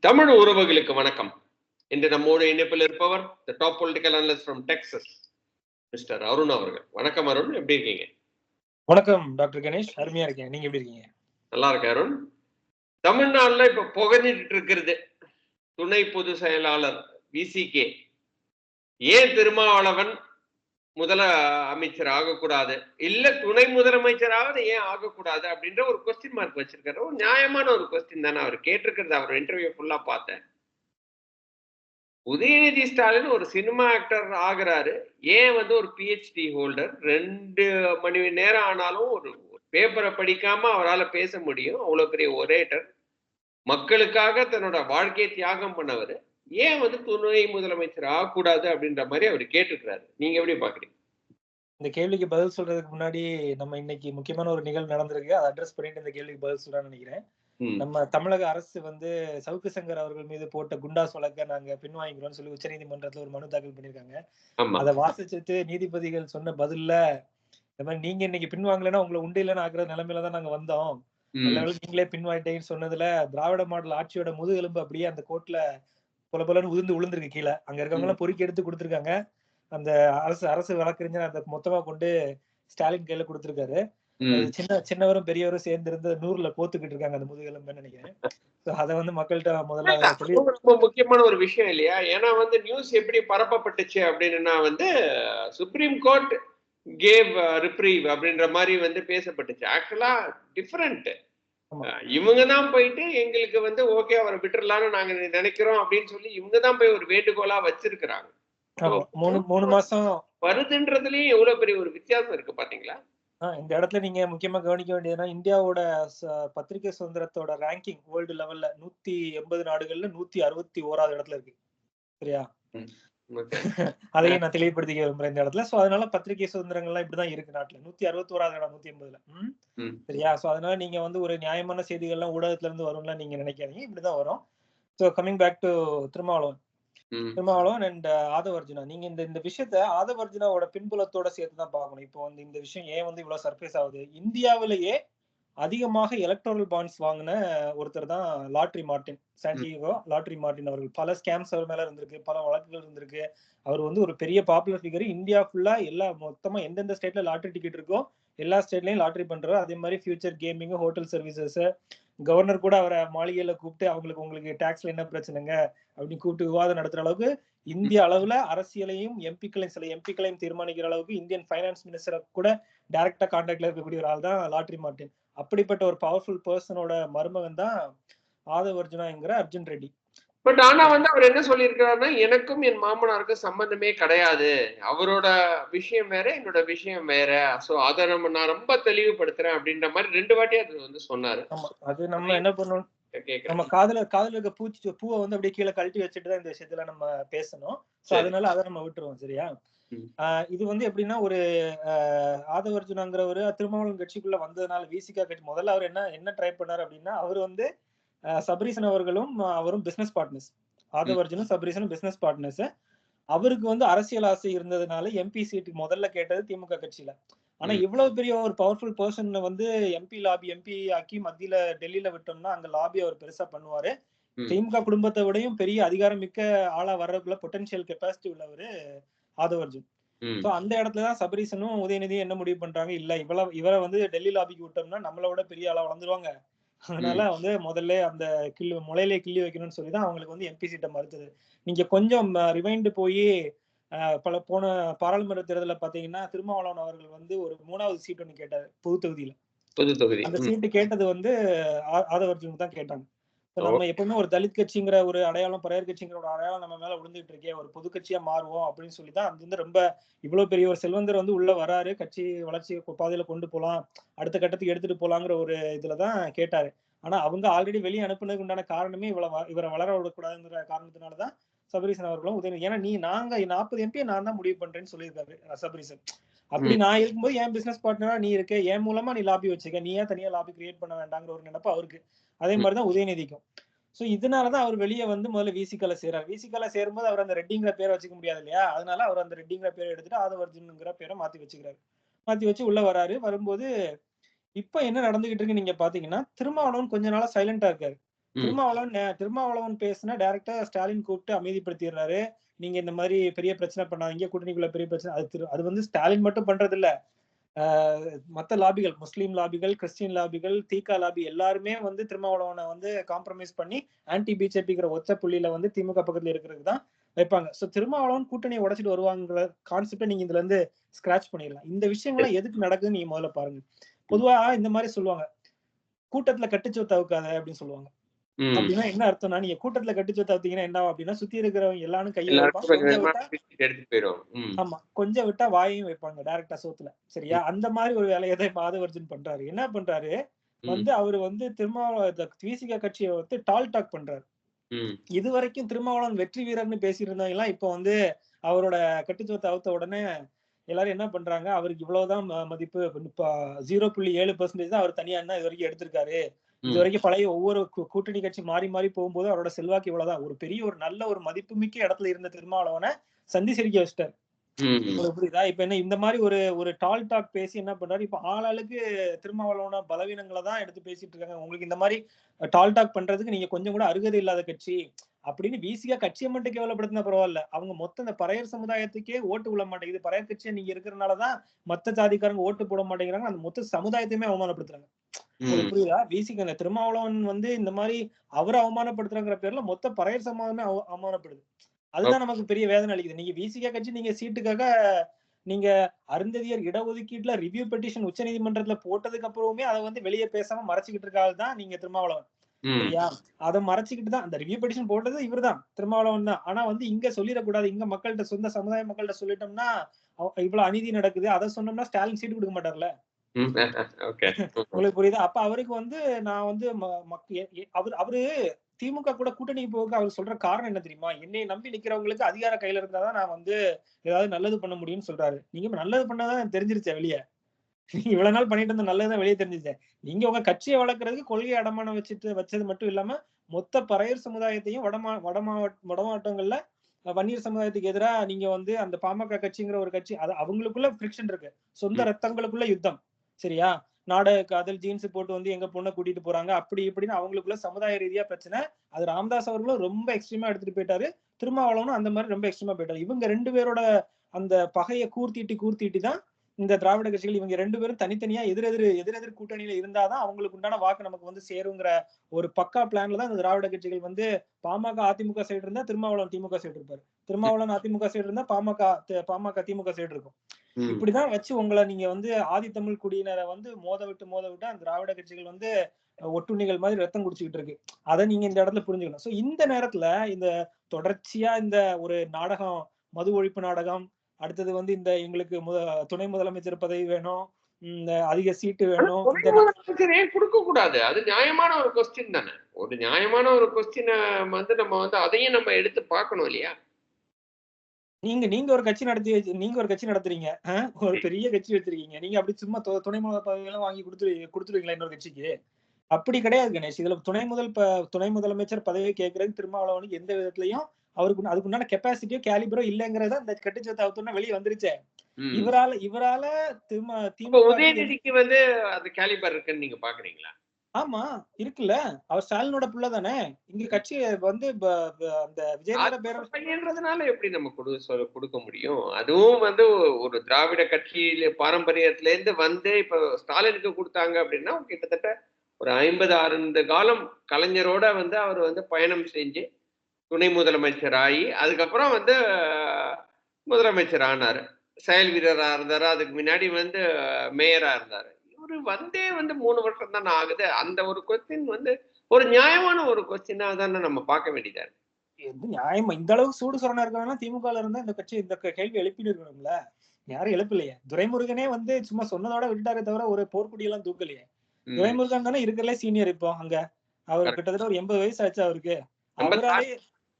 தமிழ் உறவுகளுக்கு வணக்கம். இன்று நம்மோடு இணைப்பில் இருப்பவர் the top political analyst from Texas mister Arun அவர்கள். வணக்கம் அருண் எப்படி இருக்கீங்க? வணக்கம் டாக்டர் கணேஷ். அருமையா இருக்கேன். நீங்க எப்படி இருக்கீங்க? நல்லா இருக்கு அருண். தமிழ்நாட்டுல இப்ப புகஞ்சிட்டு இருக்கிறது. துணை பொதுச் செயலாளர் விசிகே ஏன் திருமாவளவன் முதல அமைச்சர் ஆகக்கூடாது. இல்ல துணை முதலமைச்சராவது ஏன் ஆகக்கூடாது அப்படின்ற ஒரு கொஸ்டின் மார்க் வச்சிருக்காரு. ஒரு நியாயமான ஒரு கொஸ்டின் தானே அவர் கேட்டிருக்கிறது. அவர் இன்டர்வியூ ஃபுல்லா பார்த்தேன். உதயநிதி ஸ்டாலின் ஒரு சினிமா ஆக்டர் ஆகுறாரு. ஏன் வந்து ஒரு பிஹெச்டி ஹோல்டர் ரெண்டு மணி நேரம் ஆனாலும் ஒரு பேப்பரை படிக்காம அவரால் பேச முடியும். அவ்வளோ பெரிய ஒரேட்டர் மக்களுக்காக தன்னோட வாழ்க்கையை தியாகம் பண்ணவர். ஏன் வந்து துணை முதலமைச்சர் ஆகக்கூடாது அப்படின்ற மாதிரி அவர் கேட்டிருக்கிறாரு. நீங்க எப்படி பாக்குறீங்க இந்த கேள்விக்கு பதில் சொல்றதுக்கு முன்னாடி நம்ம இன்னைக்கு முக்கியமான ஒரு நிகழ்வு நடந்திருக்கு. அதை அட்ரஸ் பண்ணிட்டு இந்த கேள்விக்கு பதில் சொல்றேன்னு நினைக்கிறேன். நம்ம தமிழக அரசு வந்து சவுக்கு சங்கர் அவர்கள் மீது போட்ட குண்டாஸ் வழக்க நாங்க பின்வாங்கிக்கிறோம்னு சொல்லி உச்சநீதிமன்றத்துல ஒரு மனு தாக்கல் பண்ணிருக்காங்க அதை வாசிச்சுட்டு நீதிபதிகள் சொன்ன பதில்ல இந்த மாதிரி நீங்க இன்னைக்கு பின்வாங்கலைன்னா உங்களை உண்டு இல்லைன்னு ஆக்குற நிலைமையில தான் நாங்க வந்தோம். நீங்களே பின்வாங்கிட்டீங்கன்னு சொன்னதுல திராவிட மாடல் ஆட்சியோட முதுகெலும்பு அப்படியே அந்த கோர்ட்ல பொல பொலன்னு உதிர்ந்து விழுந்திருக்கு கீழே. அங்க இருக்கவங்க எல்லாம் பொறுக்கி எடுத்து கொடுத்துருக்காங்க. அந்த அரசு அரசு வழக்கறிஞர் அந்த மொத்தமா கொண்டு ஸ்டாலின் கையில கொடுத்துருக்காரு. சின்ன சின்னவரும் பெரியவரும் சேர்ந்து இருந்து நூறுல போத்துக்கிட்டு இருக்காங்க அந்த முதுகெலும்புன்னு நினைக்கிறேன். அத வந்து மக்கள்கிட்ட முதல்ல ரொம்ப முக்கியமான ஒரு விஷயம் இல்லையா? ஏன்னா வந்து நியூஸ் எப்படி பரப்பப்பட்டுச்சு அப்படின்னா வந்து சுப்ரீம் கோர்ட் கேவ் ரிப்ரீவ் அப்படின்ற மாதிரி வந்து பேசப்பட்டுச்சு. ஆக்சுவலா டிஃபரெண்ட். இவங்க தான் போயிட்டு எங்களுக்கு வந்து ஓகே அவரை விட்டுறலாம்னு நாங்க நினைக்கிறோம் அப்படின்னு சொல்லி இவங்க தான் போய் ஒரு வேண்டுகோளா வச்சிருக்கிறாங்க. மூணு மூணு மாசம் வருதுன்றதுலயும் எவ்வளவு பெரிய ஒரு வித்தியாசம் இருக்கு பாத்தீங்களா இந்த இடத்துல நீங்க முக்கியமா கவனிக்க வேண்டியதுன்னா இந்தியாவோட பத்திரிகை சுதந்திரத்தோட ரேங்கிங் வேர்ல்டு லெவல்ல நூத்தி எண்பது நாடுகள்ல நூத்தி அறுபத்தி ஓராவது இடத்துல இருக்கு. சரியா? அதையும் நான் தெளிவுபடுத்திக்க விரும்புறேன் இந்த இடத்துல. சோ அதனால பத்திரிகை சுதந்திரங்கள்லாம் இப்படிதான் இருக்கு நாட்டுல நூத்தி அறுபத்தி ஓராவது இடம் நூத்தி எண்பதுல. சரியா? சோ அதனால நீங்க வந்து ஒரு நியாயமான செய்திகள்லாம் ஊடகத்துல இருந்து வரும்லாம் நீங்க நினைக்காதீங்க. இப்படிதான் வரும். So coming back to Thirumavalavan. Thirumavalavan and Aadhav Arjuna. நீங்க இந்த இந்த விஷயத்த ஆதவர்ஜுனாவோட பின்புலத்தோட சேர்த்து தான் பார்க்கணும். இப்போ வந்து இந்த விஷயம் ஏன் வந்து இவ்வளவு சர்ப்ரைஸ் ஆகுது? இந்தியாவிலேயே அதிகமாக எலக்ட்ரல் பாண்ட்ஸ் வாங்கின ஒருத்தர் தான் lottery Martin Santiago lottery Martin அவர்கள். பல ஸ்கேம்ஸ் அவர் மேல இருந்திருக்கு பல வழக்குகள் இருந்திருக்கு. அவர் வந்து ஒரு பெரிய பாப்புலர் ஃபிகர் இந்தியா ஃபுல்லா எல்லா மொத்தமா எந்தெந்த ஸ்டேட்ல லாட்ரி டிக்கெட் இருக்கோ எல்லா ஸ்டேட்லயும் லாட்ரி பண்றாரு. அதே மாதிரி future gaming hotel services governor கூட அவரை மாளிகையில கூப்பிட்டு அவங்களுக்கு உங்களுக்கு டாக்ஸ்ல என்ன பிரச்சனைங்க? அப்படின்னு கூப்பிட்டு விவாதம் நடத்துற அளவுக்கு இந்திய அளவுல அரசியலையும் எம்பிக்களையும் சில எம்பிக்களையும் தீர்மானிக்கிற அளவுக்கு இந்தியன் ஃபைனான்ஸ் மினிஸ்டரை கூட டைரக்டா கான்டாக்ட்ல இருக்கக்கூடிய ஒரு ஆள் தான் லாட்ரி மார்டின். அப்படிப்பட்ட ஒரு பவர்ஃபுல் பர்சனோட மருமகன் தான் ஆதவ் அர்ஜுனாங்கிற அர்ஜுன் ரெட்டி. பட் ஆனா வந்து அவர் என்ன சொல்லியிருக்கிறாருன்னா எனக்கும் என் மாமனாருக்கும் சம்பந்தமே கிடையாது. அவரோட விஷயம் வேற என்னோட விஷயம் வேற. சோ அதை நம்ம நான் ரொம்ப தெளிவுபடுத்துறேன் அப்படின்ற மாதிரி ரெண்டு வாட்டி அது வந்து சொன்னாரு. ஆமா. அது நம்ம என்ன பண்ணணும்? நம்ம காதுல காதுல இருக்க பூச்சி பூவை வந்து அப்படியே கீழே கழட்டி வச்சுட்டு தான் இந்த விஷயத்துல நம்ம பேசணும். சோ. அதனால அதை நம்ம விட்டுருவோம் சரியா? இது வந்து எப்படின்னா ஒரு ஆஹ் ஆதவ அர்ஜுனாங்கிறவரு திருமாவளவன் கட்சிக்குள்ள வந்ததுனால விசிகா கட்சி முதல்ல அவர் என்ன என்ன ட்ரை பண்ணாரு அப்படின்னா அவர் வந்து சபரீசன் அவர்களும் அவரும் பிசினஸ் பார்ட்னர்ஸ் ஆதவ அர்ஜுனும் சபரீசனும் பிசினஸ் பார்ட்னர்ஸ் அவருக்கு வந்து அரசியல் ஆசை இருந்ததுனால எம்பி சீட்டுக்கு முதல்ல கேட்டது திமுக கட்சியில. ஆனா. இவ்வளவு பெரிய ஒரு பவர்ஃபுல் பர்சன் வந்து எம்பி லாபி எம்பி ஆக்கி மத்தியில டெல்லியில விட்டோம்னா அங்க லாபி அவர் பெருசா பண்ணுவாரு. திமுக குடும்பத்தை விடையும் பெரிய அதிகாரமிக்க ஆளா வர்றதுக்குள்ள பொட்டன்ஷியல் கெப்பாசிட்டி உள்ளவரு ஆதவ் அர்ஜுன் சோ அந்த இடத்துலதான் சபரீசனும் உதயநிதியும் என்ன முடிவு பண்றாங்க? இல்ல இவ்வளவு இவரை வந்து டெல்லி லாபிக்கு விட்டோம்னா நம்மளை விட பெரிய ஆளா வளர்ந்துருவாங்க. அதனால வந்து முதல்ல அந்த கிள்ளு முளையிலே கிள்ளி வைக்கணும்னு சொல்லி தான் அவங்களுக்கு வந்து எம்பி சீட்டை மறுத்தது. நீங்க கொஞ்சம் ரிவைண்டு போய் பல போன பாராளுமன்ற தேர்தலில் பாத்தீங்கன்னா திருமாவளவன் அவர்கள் வந்து ஒரு மூணாவது சீட் ஒன்று கேட்டாரு பொது தொகுதியில. பொது தொகுதி. அந்த சீட்டு கேட்டது வந்து ஆ- ஆதவ அர்ஜுனுக்கு தான் கேட்டாங்க. நம்ம எப்பவுமே ஒரு தலித் கட்சிங்கிற ஒரு அடையாளம் பறையர் கட்சிங்கிற ஒரு அடையாளம் நம்ம மேல விழுந்துட்டு இருக்கே ஒரு பொது கட்சியா மாறுவோம் அப்படின்னு சொல்லி தான் அது வந்து ரொம்ப இவ்வளவு பெரிய ஒரு செல்வந்தர் வந்து உள்ள வராரு. கட்சி வளர்ச்சி பாதையில கொண்டு போலாம் அடுத்த கட்டத்துக்கு எடுத்துட்டு போலாங்கிற ஒரு இதுலதான் கேட்டாரு. ஆனா அவங்க ஆல்ரெடி வெளியே அனுப்புனதுக்கு உண்டான காரணமே இவ்வளவு இவரை வளர விடக்கூடாதுங்கிற காரணத்தினாலதான் சபரீசன் அவர்களும் உதயநிதி. ஏன்னா நீ நாங்க நாற்பது எம்பி நான் தான் முடிவு பண்றேன்னு சொல்லியிருக்காரு சபரீசன். அப்படி நான் இருக்கும்போது என் பிசினஸ் பார்ட்னரா நீ இருக்க என் மூலமா நீ லாபி வச்சுக்க நீ ஏன் தனியா லாபி கிரியேட் பண்ண வேண்டாங்கிற ஒரு நினைப்பு அவருக்கு. அதே மாதிரிதான் உதயநிதிக்கும். சோ இதனாலதான் அவர் வெளியே வந்து முதல்ல விசிகால சேரார். விசிகால சேரும்போது அவர் அந்த ரெட்டிங்கிற பேரை வச்சுக்க முடியாது இல்லையா? அதனால அவர் அந்த ரெட்டிங்கிற பேரை எடுத்துட்டு ஆதவர்ஜுன்ங்கிற பேரை மாத்தி வச்சுக்கிறாரு. மாத்தி வச்சு உள்ள வராரு. வரும்போது இப்ப என்ன நடந்துகிட்டு இருக்கு நீங்க பாத்தீங்கன்னா திருமாவளவன் கொஞ்ச நாளா சைலண்டா இருக்காரு. திருமாவளவன் திருமாவளவன் பேசுனா டைரக்டா ஸ்டாலின் கூப்பிட்டு அமைதிப்படுத்திடுறாரு. நீங்க இந்த மாதிரி பெரிய பிரச்சனை பண்ணாதீங்க. கூட்டணிக்குள்ள பெரிய பிரச்சனை. அது அது வந்து ஸ்டாலின் மட்டும் பண்றது இல்ல மத்த லாபிகள் முஸ்லீம் லாபிகள் கிறிஸ்டின் லாபிகள் தீகா லாபி எல்லாருமே வந்து திருமாவளவனை வந்து காம்ப்ரமைஸ் பண்ணி ஆன்டி பிஜேபிங்கிற ஒத்த புள்ளியில வந்து திமுக பக்கத்துல இருக்கிறது தான் வைப்பாங்க. சோ திருமாவளவன் கூட்டணியை உடைச்சிட்டு வருவாங்கிற கான்செப்டை நீங்க இதுல இருந்து ஸ்கிராச் பண்ணிடலாம். இந்த விஷயங்கள்லாம் எதுக்கு நடக்குதுன்னு நீங்க முதல்ல பாருங்க. பொதுவா இந்த மாதிரி சொல்லுவாங்க. கூட்டத்துல கட்டுச்சோ தவுக்காத அப்படின்னு சொல்லுவாங்க. அப்படின்னா என்ன அர்த்தம்னா நீங்க கூட்டத்துல கட்டுச்சோ தவிர்த்தீங்கன்னா என்ன அப்படின்னா சுத்தி இருக்கிறவங்க எல்லாரும் கையை எல்லாருக்கும் வைப்பாங்க. ஆமா. கொஞ்சம் விட்டா வாயையும் வைப்பாங்க டைரக்டா சோத்துல. சரியா? அந்த மாதிரி ஒரு வேலையை தான் மாதவர்ஜன் பண்றாரு. என்ன பண்றாரு. வந்து அவர் வந்து திருமாவளவன் விசிக கட்சியை வந்து டால் டாக் பண்றாரு. இது வரைக்கும் திருமாவளவன் வெற்றி வீரர்னு பேசிட்டு இருந்தவங்க எல்லாம் இப்போ வந்து அவரோட கட்டுச்சோத்தை அவுத்த உடனே எல்லாரும் என்ன பண்றாங்க? அவருக்கு இவ்வளவுதான் மதிப்பு. ஜீரோ புள்ளி ஏழு பெர்சன்டேஜ் தான் அவர் தனியா தான் இது வரைக்கும் எடுத்திருக்காரு. இது. வரைக்கும் பழைய ஒவ்வொரு கூட்டணி கட்சி மாறி மாறி போகும்போது அவரோட செல்வாக்கு இவ்வளவுதான் ஒரு பெரிய ஒரு நல்ல ஒரு மதிப்புமிக்க இடத்துல இருந்த திருமாவளவனை சந்தி சிரிக்க வச்சிட்டாரு புரியுதா? இப்ப என்ன இந்த மாதிரி ஒரு ஒரு டால் டாக் பேசி என்ன பண்றாரு? இப்ப ஆளாளுக்கு திருமாவளவன பலவீனங்களை தான் எடுத்து பேசிட்டு இருக்காங்க. உங்களுக்கு இந்த மாதிரி டால் டாக் பண்றதுக்கு நீங்க கொஞ்சம் கூட அருகதை இல்லாத கட்சி அப்படின்னு வீசியா கட்சியை மட்டும் கேவலப்படுத்தினா பரவாயில்ல. அவங்க மொத்த இந்த பறையர் சமுதாயத்துக்கே ஓட்டு விட மாட்டேங்குது. பறையர் கட்சியா நீங்க இருக்கிறனாலதான் மத்த ஜாதிக்காரங்க ஓட்டு போட மாட்டேங்கிறாங்க. அந்த மொத்த சமுதாயத்தையுமே அவமானப்படுத்துறாங்க. புரியுதா? வீசிக்கு அந்த திருமாவளவன் வந்து இந்த மாதிரி அவரை அவமானப்படுத்துறாங்கிற பேர்ல மொத்த பறையர் சமாதமே அவ- அவமானப்படுது. அதுதான் நமக்கு பெரிய வேதனை அளிக்குது. நீங்க விசிகா கட்சி நீங்க சீட்டுக்காக நீங்க அருந்ததியர் இடஒதுக்கீட்டுல ரிவ்யூ பெட்டிஷன் உச்ச நீதிமன்றத்துல போட்டதுக்கு அப்புறமே அதை வந்து வெளியே பேசாம மறைச்சுக்கிட்டு இருக்காது தான் நீங்க திருமாவளவன். சரியா? அதை மறைச்சுக்கிட்டு தான் அந்த ரிவ்யூ பெட்டிஷன் போட்டது இவர்தான் திருமாவளவன் தான். ஆனா வந்து இங்க சொல்லிடக்கூடாது. இங்க மக்கள்கிட்ட சொந்த சமுதாய மக்கள்கிட்ட சொல்லிட்டோம்னா இவ்வளவு அநீதி நடக்குது. அதை சொன்னோம்னா ஸ்டாலின் சீட்டு கொடுக்க மாட்டார்ல? உங்களுக்கு புரியுதா? அப்ப அவருக்கு வந்து நான் வந்து அவர் அவரு திமுக கூட கூட்டணி போக அவர் சொல்ற காரணம் என்ன தெரியுமா? என்னை நம்பி நிக்கிறவங்களுக்கு அதிகார கையில இருந்தாதான் நான் வந்து ஏதாவது நல்லது பண்ண முடியும்னு சொல்றாரு. நீங்க நல்லது பண்ணாதான் எனக்கு தெரிஞ்சிருச்சே வெளியே. நீங்க இவ்வளவு நாள் பண்ணிட்டு இருந்த நல்லதுதான் வெளியே தெரிஞ்சிருச்சே நீங்க உங்க கட்சியை வளர்க்கறதுக்கு கொள்கை அடமானம் வச்சுட்டு வச்சது மட்டும் இல்லாம மொத்த பறையர் சமுதாயத்தையும் வடமா வடமாவட்ட வடமாவட்டங்கள்ல வன்னியர் சமுதாயத்துக்கு எதிரா நீங்க வந்து அந்த பாமக கட்சிங்கிற ஒரு கட்சி அது அவங்களுக்குள்ள ஃபிரிக்ஷன் இருக்கு. சொந்த. ரத்தங்களுக்குள்ள யுத்தம். சரியா? நாடக காதல் ஜீன்ஸ் போட்டு வந்து எங்க பொண்ணை கூட்டிட்டு போறாங்க. அப்படி இப்படின்னு அவங்களுக்குள்ள சமுதாய ரீதியா பிரச்சனை. அது ராமதாஸ் அவர்களும் ரொம்ப எக்ஸ்ட்ரீமா எடுத்துட்டு போயிட்டாரு. திருமாவளவனும் அந்த மாதிரி ரொம்ப எக்ஸ்ட்ரீமா போயிட்டாரு. இவங்க ரெண்டு பேரோட அந்த பகையை கூர்த்திட்டு கூர்த்திட்டு தான் இந்த திராவிட கட்சிகள் இவங்க ரெண்டு பேரும் தனித்தனியா எதிரெதிர் எதிரெதிர் கூட்டணியில இருந்தாதான் அவங்களுக்கு உண்டான வாக்கு நமக்கு வந்து சேருங்கிற ஒரு பக்கா பிளான்ல தான் இந்த திராவிட கட்சிகள் வந்து பாமக அதிமுக சைடு இருந்தா திருமாவளவன் திமுக சைடு இருப்பாரு. திருமாவளவன் அதிமுக சைடு இருந்தா பாமக பாமக திமுக சைடு இருக்கும். இப்படிதான் வச்சு உங்களை நீங்க வந்து ஆதித்தமிழ் குடியினரை வந்து மோத விட்டு மோத விட்டு அந்த திராவிட கட்சிகள் வந்து ஒட்டுண்ணிகள் மாதிரி ரத்தம் குடிச்சுக்கிட்டு இருக்கு. அதை நீங்க இந்த இடத்துல புரிஞ்சுக்கணும். சோ இந்த நேரத்துல இந்த தொடர்ச்சியா இந்த ஒரு நாடகம் மது ஒழிப்பு நாடகம் அடுத்தது வந்து இந்த எங்களுக்கு முத துணை முதலமைச்சர் பதவி வேணும் இந்த அதிக சீட்டு வேணும் கொடுக்க கூடாது. அது நியாயமான ஒரு கொஸ்டின் தானே. ஒரு நியாயமான ஒரு கொஸ்டினை வந்து நம்ம வந்து அதையும் நம்ம எடுத்து பார்க்கணும் இல்லையா? நீங்க நீங்க ஒரு கட்சி நடத்தி நீங்க ஒரு கட்சி நடத்துறீங்க? ஒரு பெரிய கட்சி வச்சிருக்கீங்க. நீங்க அப்படி சும்மா துணை முதல் பதவி எல்லாம் வாங்கி கொடுத்துரு கொடுத்துருவீங்களா இன்னொரு கட்சிக்கு? அப்படி கிடையாது கணேஷ். இதுல துணை முதல் துணை முதலமைச்சர் பதவியை கேட்கறது திருமாவளவனுக்கு எந்த விதத்திலையும் அவருக்கு அதுக்குண்டான கெப்பாசிட்டியோ கேலிபரோ இல்லங்கிறத இந்த கட்டுச்சத்தை அவுத்தோன்னா வெளியே வந்துருச்சே. இவரால இவரால திமுக க்கு உதயநிதிக்கு வந்து அது கேலிபர் இருக்குன்னு நீங்க பாக்குறீங்களா? ஆமா இருக்குல்ல. அவர் ஸ்டாலினோட புள்ள தானே. இங்க கட்சி வந்து அந்த விஜயநகர பேர பையன்றதுனால எப்படி நம்ம கொடு கொடுக்க முடியும்? அதுவும் வந்து ஒரு திராவிட கட்சியில பாரம்பரியத்துல இருந்து வந்து இப்ப ஸ்டாலினுக்கு கொடுத்தாங்க அப்படின்னா கிட்டத்தட்ட ஒரு ஐம்பது ஆறு காலம் கலைஞரோட வந்து அவர் வந்து பயணம் செஞ்சு துணை முதலமைச்சர் ஆகி அதுக்கப்புறம் வந்து முதலமைச்சர் ஆனாரு. செயல் வீரரா இருந்தாரு அதுக்கு முன்னாடி வந்து அஹ், மேயரா இருந்தாரு. இவரு வந்தே வந்து மூணு வருஷம் தானே ஆகுது. அந்த ஒரு கொஸ்டின் வந்து ஒரு நியாயமான ஒரு கொஸ்டினா தானே நம்ம பார்க்க வேண்டியதா இருக்கு. நியாயமா? இந்த அளவுக்கு சூடு சொரணா இருக்காங்கன்னா திமுக இருந்தா இந்த கட்சி இந்த கேள்வி எழுப்பிட்டு இருக்கணும்ல யாரும் எழுப்பலையே. துரைமுருகனே வந்து சும்மா சொன்னதோட விட்டுட்டாரே தவிர ஒரு போர்க்குடி எல்லாம் தூக்கலையே. துரைமுருகன் தானே இருக்கிறதுல சீனியர் இப்போ அங்க. அவர். கிட்டத்தட்ட ஒரு எண்பது வயசு ஆச்சு அவருக்கு. அவராலே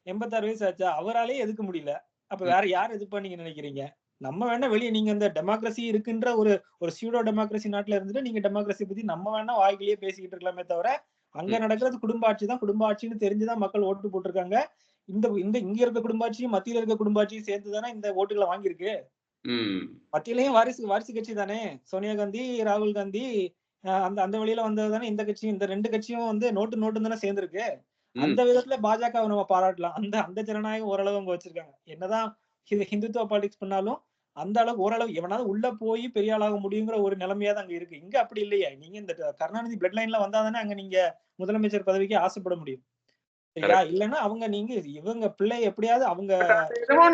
எண்பத்தாறு வயசு ஆச்சா? அவராலே எதுக்க முடியல? அப்ப வேற யார் எதுப்பா நீங்க நினைக்கிறீங்க? நம்ம வேணா வெளியே நீங்க இந்த டெமோக்ரஸி இருக்குன்ற ஒரு ஒரு சியூடோ டெமோக்ரஸி நாட்டுல இருந்துட்டு நீங்க டெமோக்ரஸி பத்தி நம்ம வேணா வாய்க்கிலேயே பேசிக்கிட்டு இருக்கலாமே தவிர அங்க. நடக்கிறது குடும்ப ஆட்சி தான். குடும்ப ஆட்சின்னு தெரிஞ்சுதான் மக்கள் ஓட்டு போட்டிருக்காங்க. இந்த இந்த இங்க இருக்க குடும்பாட்சியும் மத்தியில இருக்க குடும்பாட்சியும் சேர்த்து தானே இந்த ஓட்டுகளை வாங்கியிருக்கு. மத்தியிலயும் வாரிசு வாரிசு கட்சி தானே? சோனியா காந்தி ராகுல் காந்தி அந்த அந்த வழியில வந்தது தானே? இந்த கட்சியும் இந்த ரெண்டு கட்சியும் வந்து நோட்டு நோட்டு தானே சேர்ந்திருக்கு. அந்த விதத்துல பாஜக நம்ம பாராட்டலாம். அந்த அந்த ஜனநாயகம் ஓரளவு அவங்க வச்சிருக்காங்க. என்னதான் இது ஹிந்துத்துவ பாலிடிக்ஸ் பண்ணாலும் அந்த அளவுக்கு ஓரளவு எவனாவது உள்ள போய் பெரிய ஆளாக முடியுங்கிற ஒரு நிலைமையா தான் அங்க இருக்கு. இங்க அப்படி இல்லையா. நீங்க இந்த கருணாநிதி பிளட் லைன்ல வந்தா தானே அங்க நீங்க முதலமைச்சர் பதவிக்கு ஆசைப்பட முடியும். சரியா? இல்லைன்னா அவங்க நீங்க இவங்க பிள்ளை எப்படியாவது அவங்க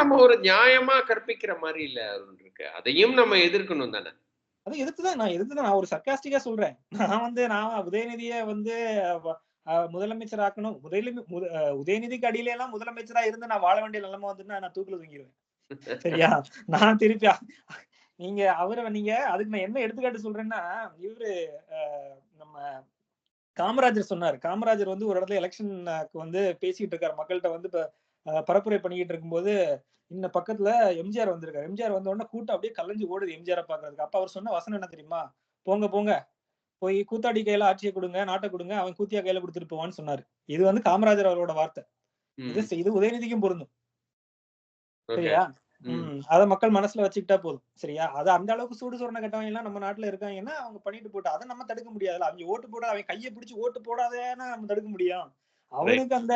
நம்ம ஒரு நியாயமா கற்பிக்கிற மாதிரி இல்ல இருக்கு. அதையும் நம்ம எதிர்க்கணும் தானே. அதை எதிர்த்துதான் நான் எதிர்த்துதான். நான் ஒரு சர்க்காஸ்டிக்கா சொல்றேன். நான் வந்து நான் உதயநிதியை வந்து முதலமைச்சர் ஆக்கணும் உதயநிதி உதயநிதிக்கு அடியில எல்லாம் முதலமைச்சரா இருந்து நான் வாழ வேண்டிய நிலைமை வந்துன்னா நான் தூக்கில தூங்கிடுவேன் சரியா? நான் திருப்பி நீங்க அவரை நீங்க அதுக்கு நான் என்ன எடுத்துக்காட்டு சொல்றேன்னா இவரு நம்ம காமராஜர் சொன்னார். காமராஜர் வந்து ஒரு இடத்துல எலெக்ஷனுக்கு வந்து பேசிட்டு இருக்காரு. மக்கள்கிட்ட வந்து இப்ப பரப்புரை பண்ணிக்கிட்டு இருக்கும்போது இந்த பக்கத்துல எம்ஜிஆர் வந்திருக்காரு. எம்ஜிஆர் வந்த உடனே கூட்டம் அப்படியே கலைஞ்சு ஓடுது எம்ஜிஆர் பாக்குறதுக்கு. அப்ப அவர் சொன்ன வசனம் என்ன தெரியுமா? போங்க போங்க. போய் கூத்தாடி கையில ஆட்சியை கொடுங்க நாட்டை கொடுங்க அவன் கூத்தியா கையில கொடுத்துட்டு போவான்னு சொன்னாரு. இது வந்து காமராஜர் அவரோட வார்த்தை. இது இது உதயநிதிக்கும் பொருந்தும். சரியா? அத மக்கள் மனசுல வச்சுக்கிட்டா போதும். சரியா? அது அந்த அளவுக்கு சூடு சொரண கட்டவங்க எல்லாம் நம்ம நாட்டுல இருக்காங்கன்னா அவங்க பண்ணிட்டு போட்டு அதை நம்ம தடுக்க முடியாதுல்ல அவங்க ஓட்டு போட அவன் கையை பிடிச்சு ஓட்டு போடாதேன்னா நம்ம தடுக்க முடியும். அவனுக்கு அந்த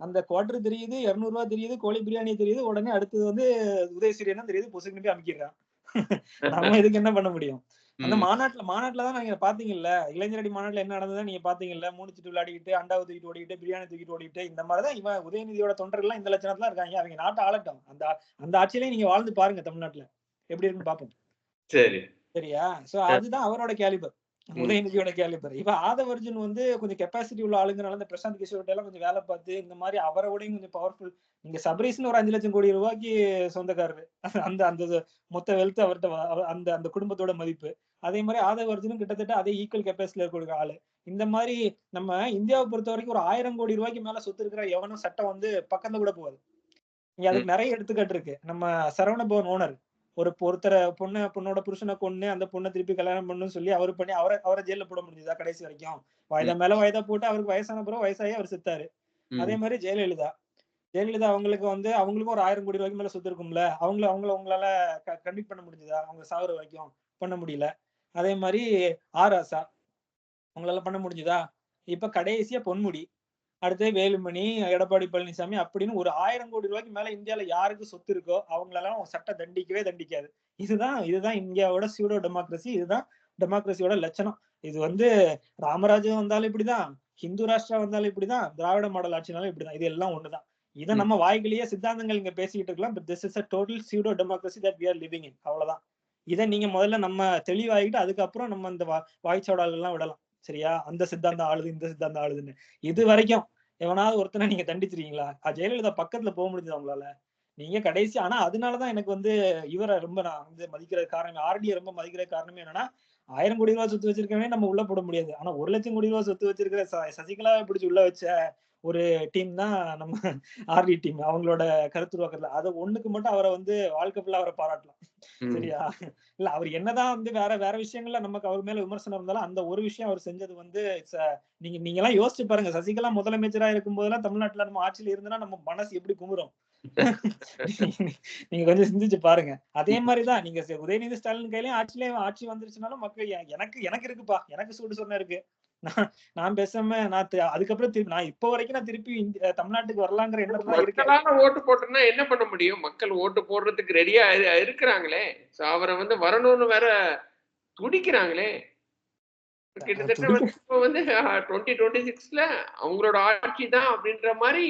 அந்த குவார்டர் தெரியுது இருநூறு ரூபாய் தெரியுது கோழி பிரியாணி தெரியுது உடனே அடுத்தது வந்து உதயசூரியன் தெரியுது பொசுக்கு போய் அமைக்கிறான் நம்ம இதுக்கு என்ன பண்ண முடியும்? அந்த மாநாட்டுல மாநாட்டுல தான் நீங்க பாத்தீங்கல்ல? இளைஞரடி மாநாட்டுல என்ன நடந்ததா நீங்க பாத்தீங்கல்ல? மூணு சுட்டு விளையாடிக்கிட்டு அண்டாவை தூக்கிட்டு ஓடிக்கிட்டு பிரியாணி தூக்கிட்டு ஓடிக்கிட்டு இந்த மாதிரிதான் இவன் உதயநிதியோட தொண்டர்கள் எல்லாம் இந்த லட்சணத்துல இருக்காங்க. அவங்க நாட்டை ஆளட்டும். அந்த அந்த ஆட்சியிலே நீங்க வாழ்ந்து பாருங்க தமிழ்நாட்டுல. எப்படி இருக்குன்னு பாப்போம். சரி. சரியா? சோ அதுதான் அவரோட கேலிபர். உதயநிதியோட கேலிபர் இப்ப ஆதவர்ஜுன் வந்து கொஞ்சம் கெப்பாசிட்டி உள்ள ஆளுங்கனால இந்த பிரசாந்த் கிஷோர் எல்லாம் கொஞ்சம் வேலை பார்த்து இந்த மாதிரி அவரோடையும் கொஞ்சம் பவர்ஃபுல் நீங்க சபரீஸ்னு ஒரு அஞ்சு லட்சம் கோடி ரூபாய்க்கு சொந்தக்காரரு. அந்த அந்த மொத்த வெல்த் அவர்கிட்ட அந்த அந்த குடும்பத்தோட மதிப்பு. அதே மாதிரி ஆதவர்ஜுனும் கிட்டத்தட்ட அதே ஈக்குவல் கெப்பாசிட்டில இருக்கிற ஆளு. இந்த மாதிரி நம்ம இந்தியாவை பொறுத்த வரைக்கும் ஒரு ஆயிரம் கோடி ரூபாய்க்கு மேல சொத்து இருக்கிற எவனும் சட்டம் வந்து பக்கத்துல கூட போகாது. இங்க அதுக்கு நிறைய எடுத்துக்காட்டு இருக்கு. நம்ம சரவண பவன் ஓனர் ஒரு ஒருத்தரை பொண்ணு பொண்ணோட புருஷனை கொண்டு அந்த பொண்ணை திருப்பி கல்யாணம் பண்ணுன்னு சொல்லி அவர் பண்ணி அவரை அவரை ஜெயில போட முடிஞ்சதா கடைசி வரைக்கும்? வயதா மேல வயதா போட்டு அவருக்கு வயசான பிறகு வயசாகி அவர் செத்தாரு. அதே மாதிரி ஜெயலலிதா. ஜெயலலிதா அவங்களுக்கு வந்து அவங்களுக்கும் ஒரு ஆயிரம் கோடி ரூபாய்க்கு மேல சொத்து இருக்கும்ல அவங்கள அவங்கள உங்களால கண்டிப்பாக பண்ண முடிஞ்சதா? அவங்க சாகுற வரைக்கும் பண்ண முடியல. அதே மாதிரி ஆர் ஆசா அவங்களால பண்ண முடிஞ்சதா? இப்ப கடைசியா பொன்முடி அடுத்து வேலுமணி எடப்பாடி பழனிசாமி அப்படின்னு ஒரு ஆயிரம் கோடி ரூபாய்க்கு மேல இந்தியால யாருக்கு சொத்து இருக்கோ அவங்களெல்லாம் சட்டம் தண்டிக்கவே தண்டிக்காது. இதுதான் இதுதான் இந்தியாவோட சூடோ டெமோக்ரஸி இதுதான் டெமோக்ரஸியோட லட்சணம். இது வந்து ராமராஜ்யம் வந்தாலும் இப்படிதான் ஹிந்து ராஷ்டிரா வந்தாலும் இப்படிதான் திராவிட மாடல் ஆட்சினாலும் இப்படிதான். இது எல்லாம் ஒண்ணுதான். இதை நம்ம வாய்களையே சித்தாந்தங்கள் இங்க பேசிக்கிட்டு இருக்கலாம் but this is a total pseudo democracy that we are living in அவ்வளவுதான். இதை நீங்க முதல்ல நம்ம தெளிவாகிட்டு அதுக்கப்புறம் நம்ம அந்த வாய்ச்சோடால் எல்லாம் விடலாம். சரியா? அந்த சித்தாந்தம் ஆளுது இந்த சித்தாந்தம் ஆளுதுன்னு. இது வரைக்கும் எவனாவது ஒருத்தனை நீங்க தண்டிச்சிருக்கீங்களா? ஜெயலலிதா பக்கத்துல போக முடிஞ்சது அவங்களால நீங்க கடைசி ஆனா அதனாலதான் எனக்கு வந்து இவரை ரொம்ப நான் வந்து மதிக்கிற காரணம் ஆர்டியை ரொம்ப மதிக்கிற காரணமே என்னன்னா ஆயிரம் கோடி ரூபாய் சொத்து வச்சிருக்கவனே நம்ம உள்ள போட முடியாது. ஆனா ஒரு லட்சம் கோடி ரூபாய் சொத்து வச்சிருக்கிற ச- சசிகலாவை பிடிச்சி உள்ள வச்ச ஒரு டீம் தான் நம்ம ஆர்டி டீம் அவங்களோட கருத்துருவாக்கத்துல அது ஒண்ணுக்கு மட்டும் அவரை வந்து வாழ்க்கை ஃபுல்லா அவரை பாராட்டலாம். சரியா? இல்ல அவர் என்னதான் வந்து வேற வேற விஷயங்கள்ல நமக்கு அவர் மேல விமர்சனம் இருந்தாலும் அந்த ஒரு விஷயம் அவர் செஞ்சது வந்து நீங்க நீங்க எல்லாம் யோசிச்சு பாருங்க. சசிகலா முதலமைச்சரா இருக்கும் போதெல்லாம் தமிழ்நாட்டுல நம்ம ஆட்சியில இருந்தனா நம்ம மனசு எப்படி குமுறும்? நீங்க கொஞ்சம் சிந்திச்சு பாருங்க. அதே மாதிரிதான் நீங்க உதயநிதி ஸ்டாலின் கையிலயும் ஆட்சியிலயும் ஆட்சி வந்துருச்சுனாலும் மக்கள் எனக்கு எனக்கு இருக்குப்பா. எனக்கு சூடு சொன்ன இருக்கு. நான் நான் பேசாம நான் அதுக்கப்புறம் திருப்பி நான் இப்ப வரைக்கும் நான் திருப்பி தமிழ்நாட்டுக்கு வரலாங்கிற எண்ணத்துல மக்களால ஓட்டு போட்டோம்னா என்ன பண்ண முடியும்? மக்கள் ஓட்டு போடுறதுக்கு ரெடியா இருக்கிறாங்களே. சோ அவரை வந்து வரணும்னு வேற துடிக்கிறாங்களே. கிட்டத்தட்ட வந்து இப்போ வந்து டுவெண்ட்டி டுவெண்ட்டி சிக்ஸ்ல அவங்களோட ஆட்சி தான் அப்படின்ற மாதிரி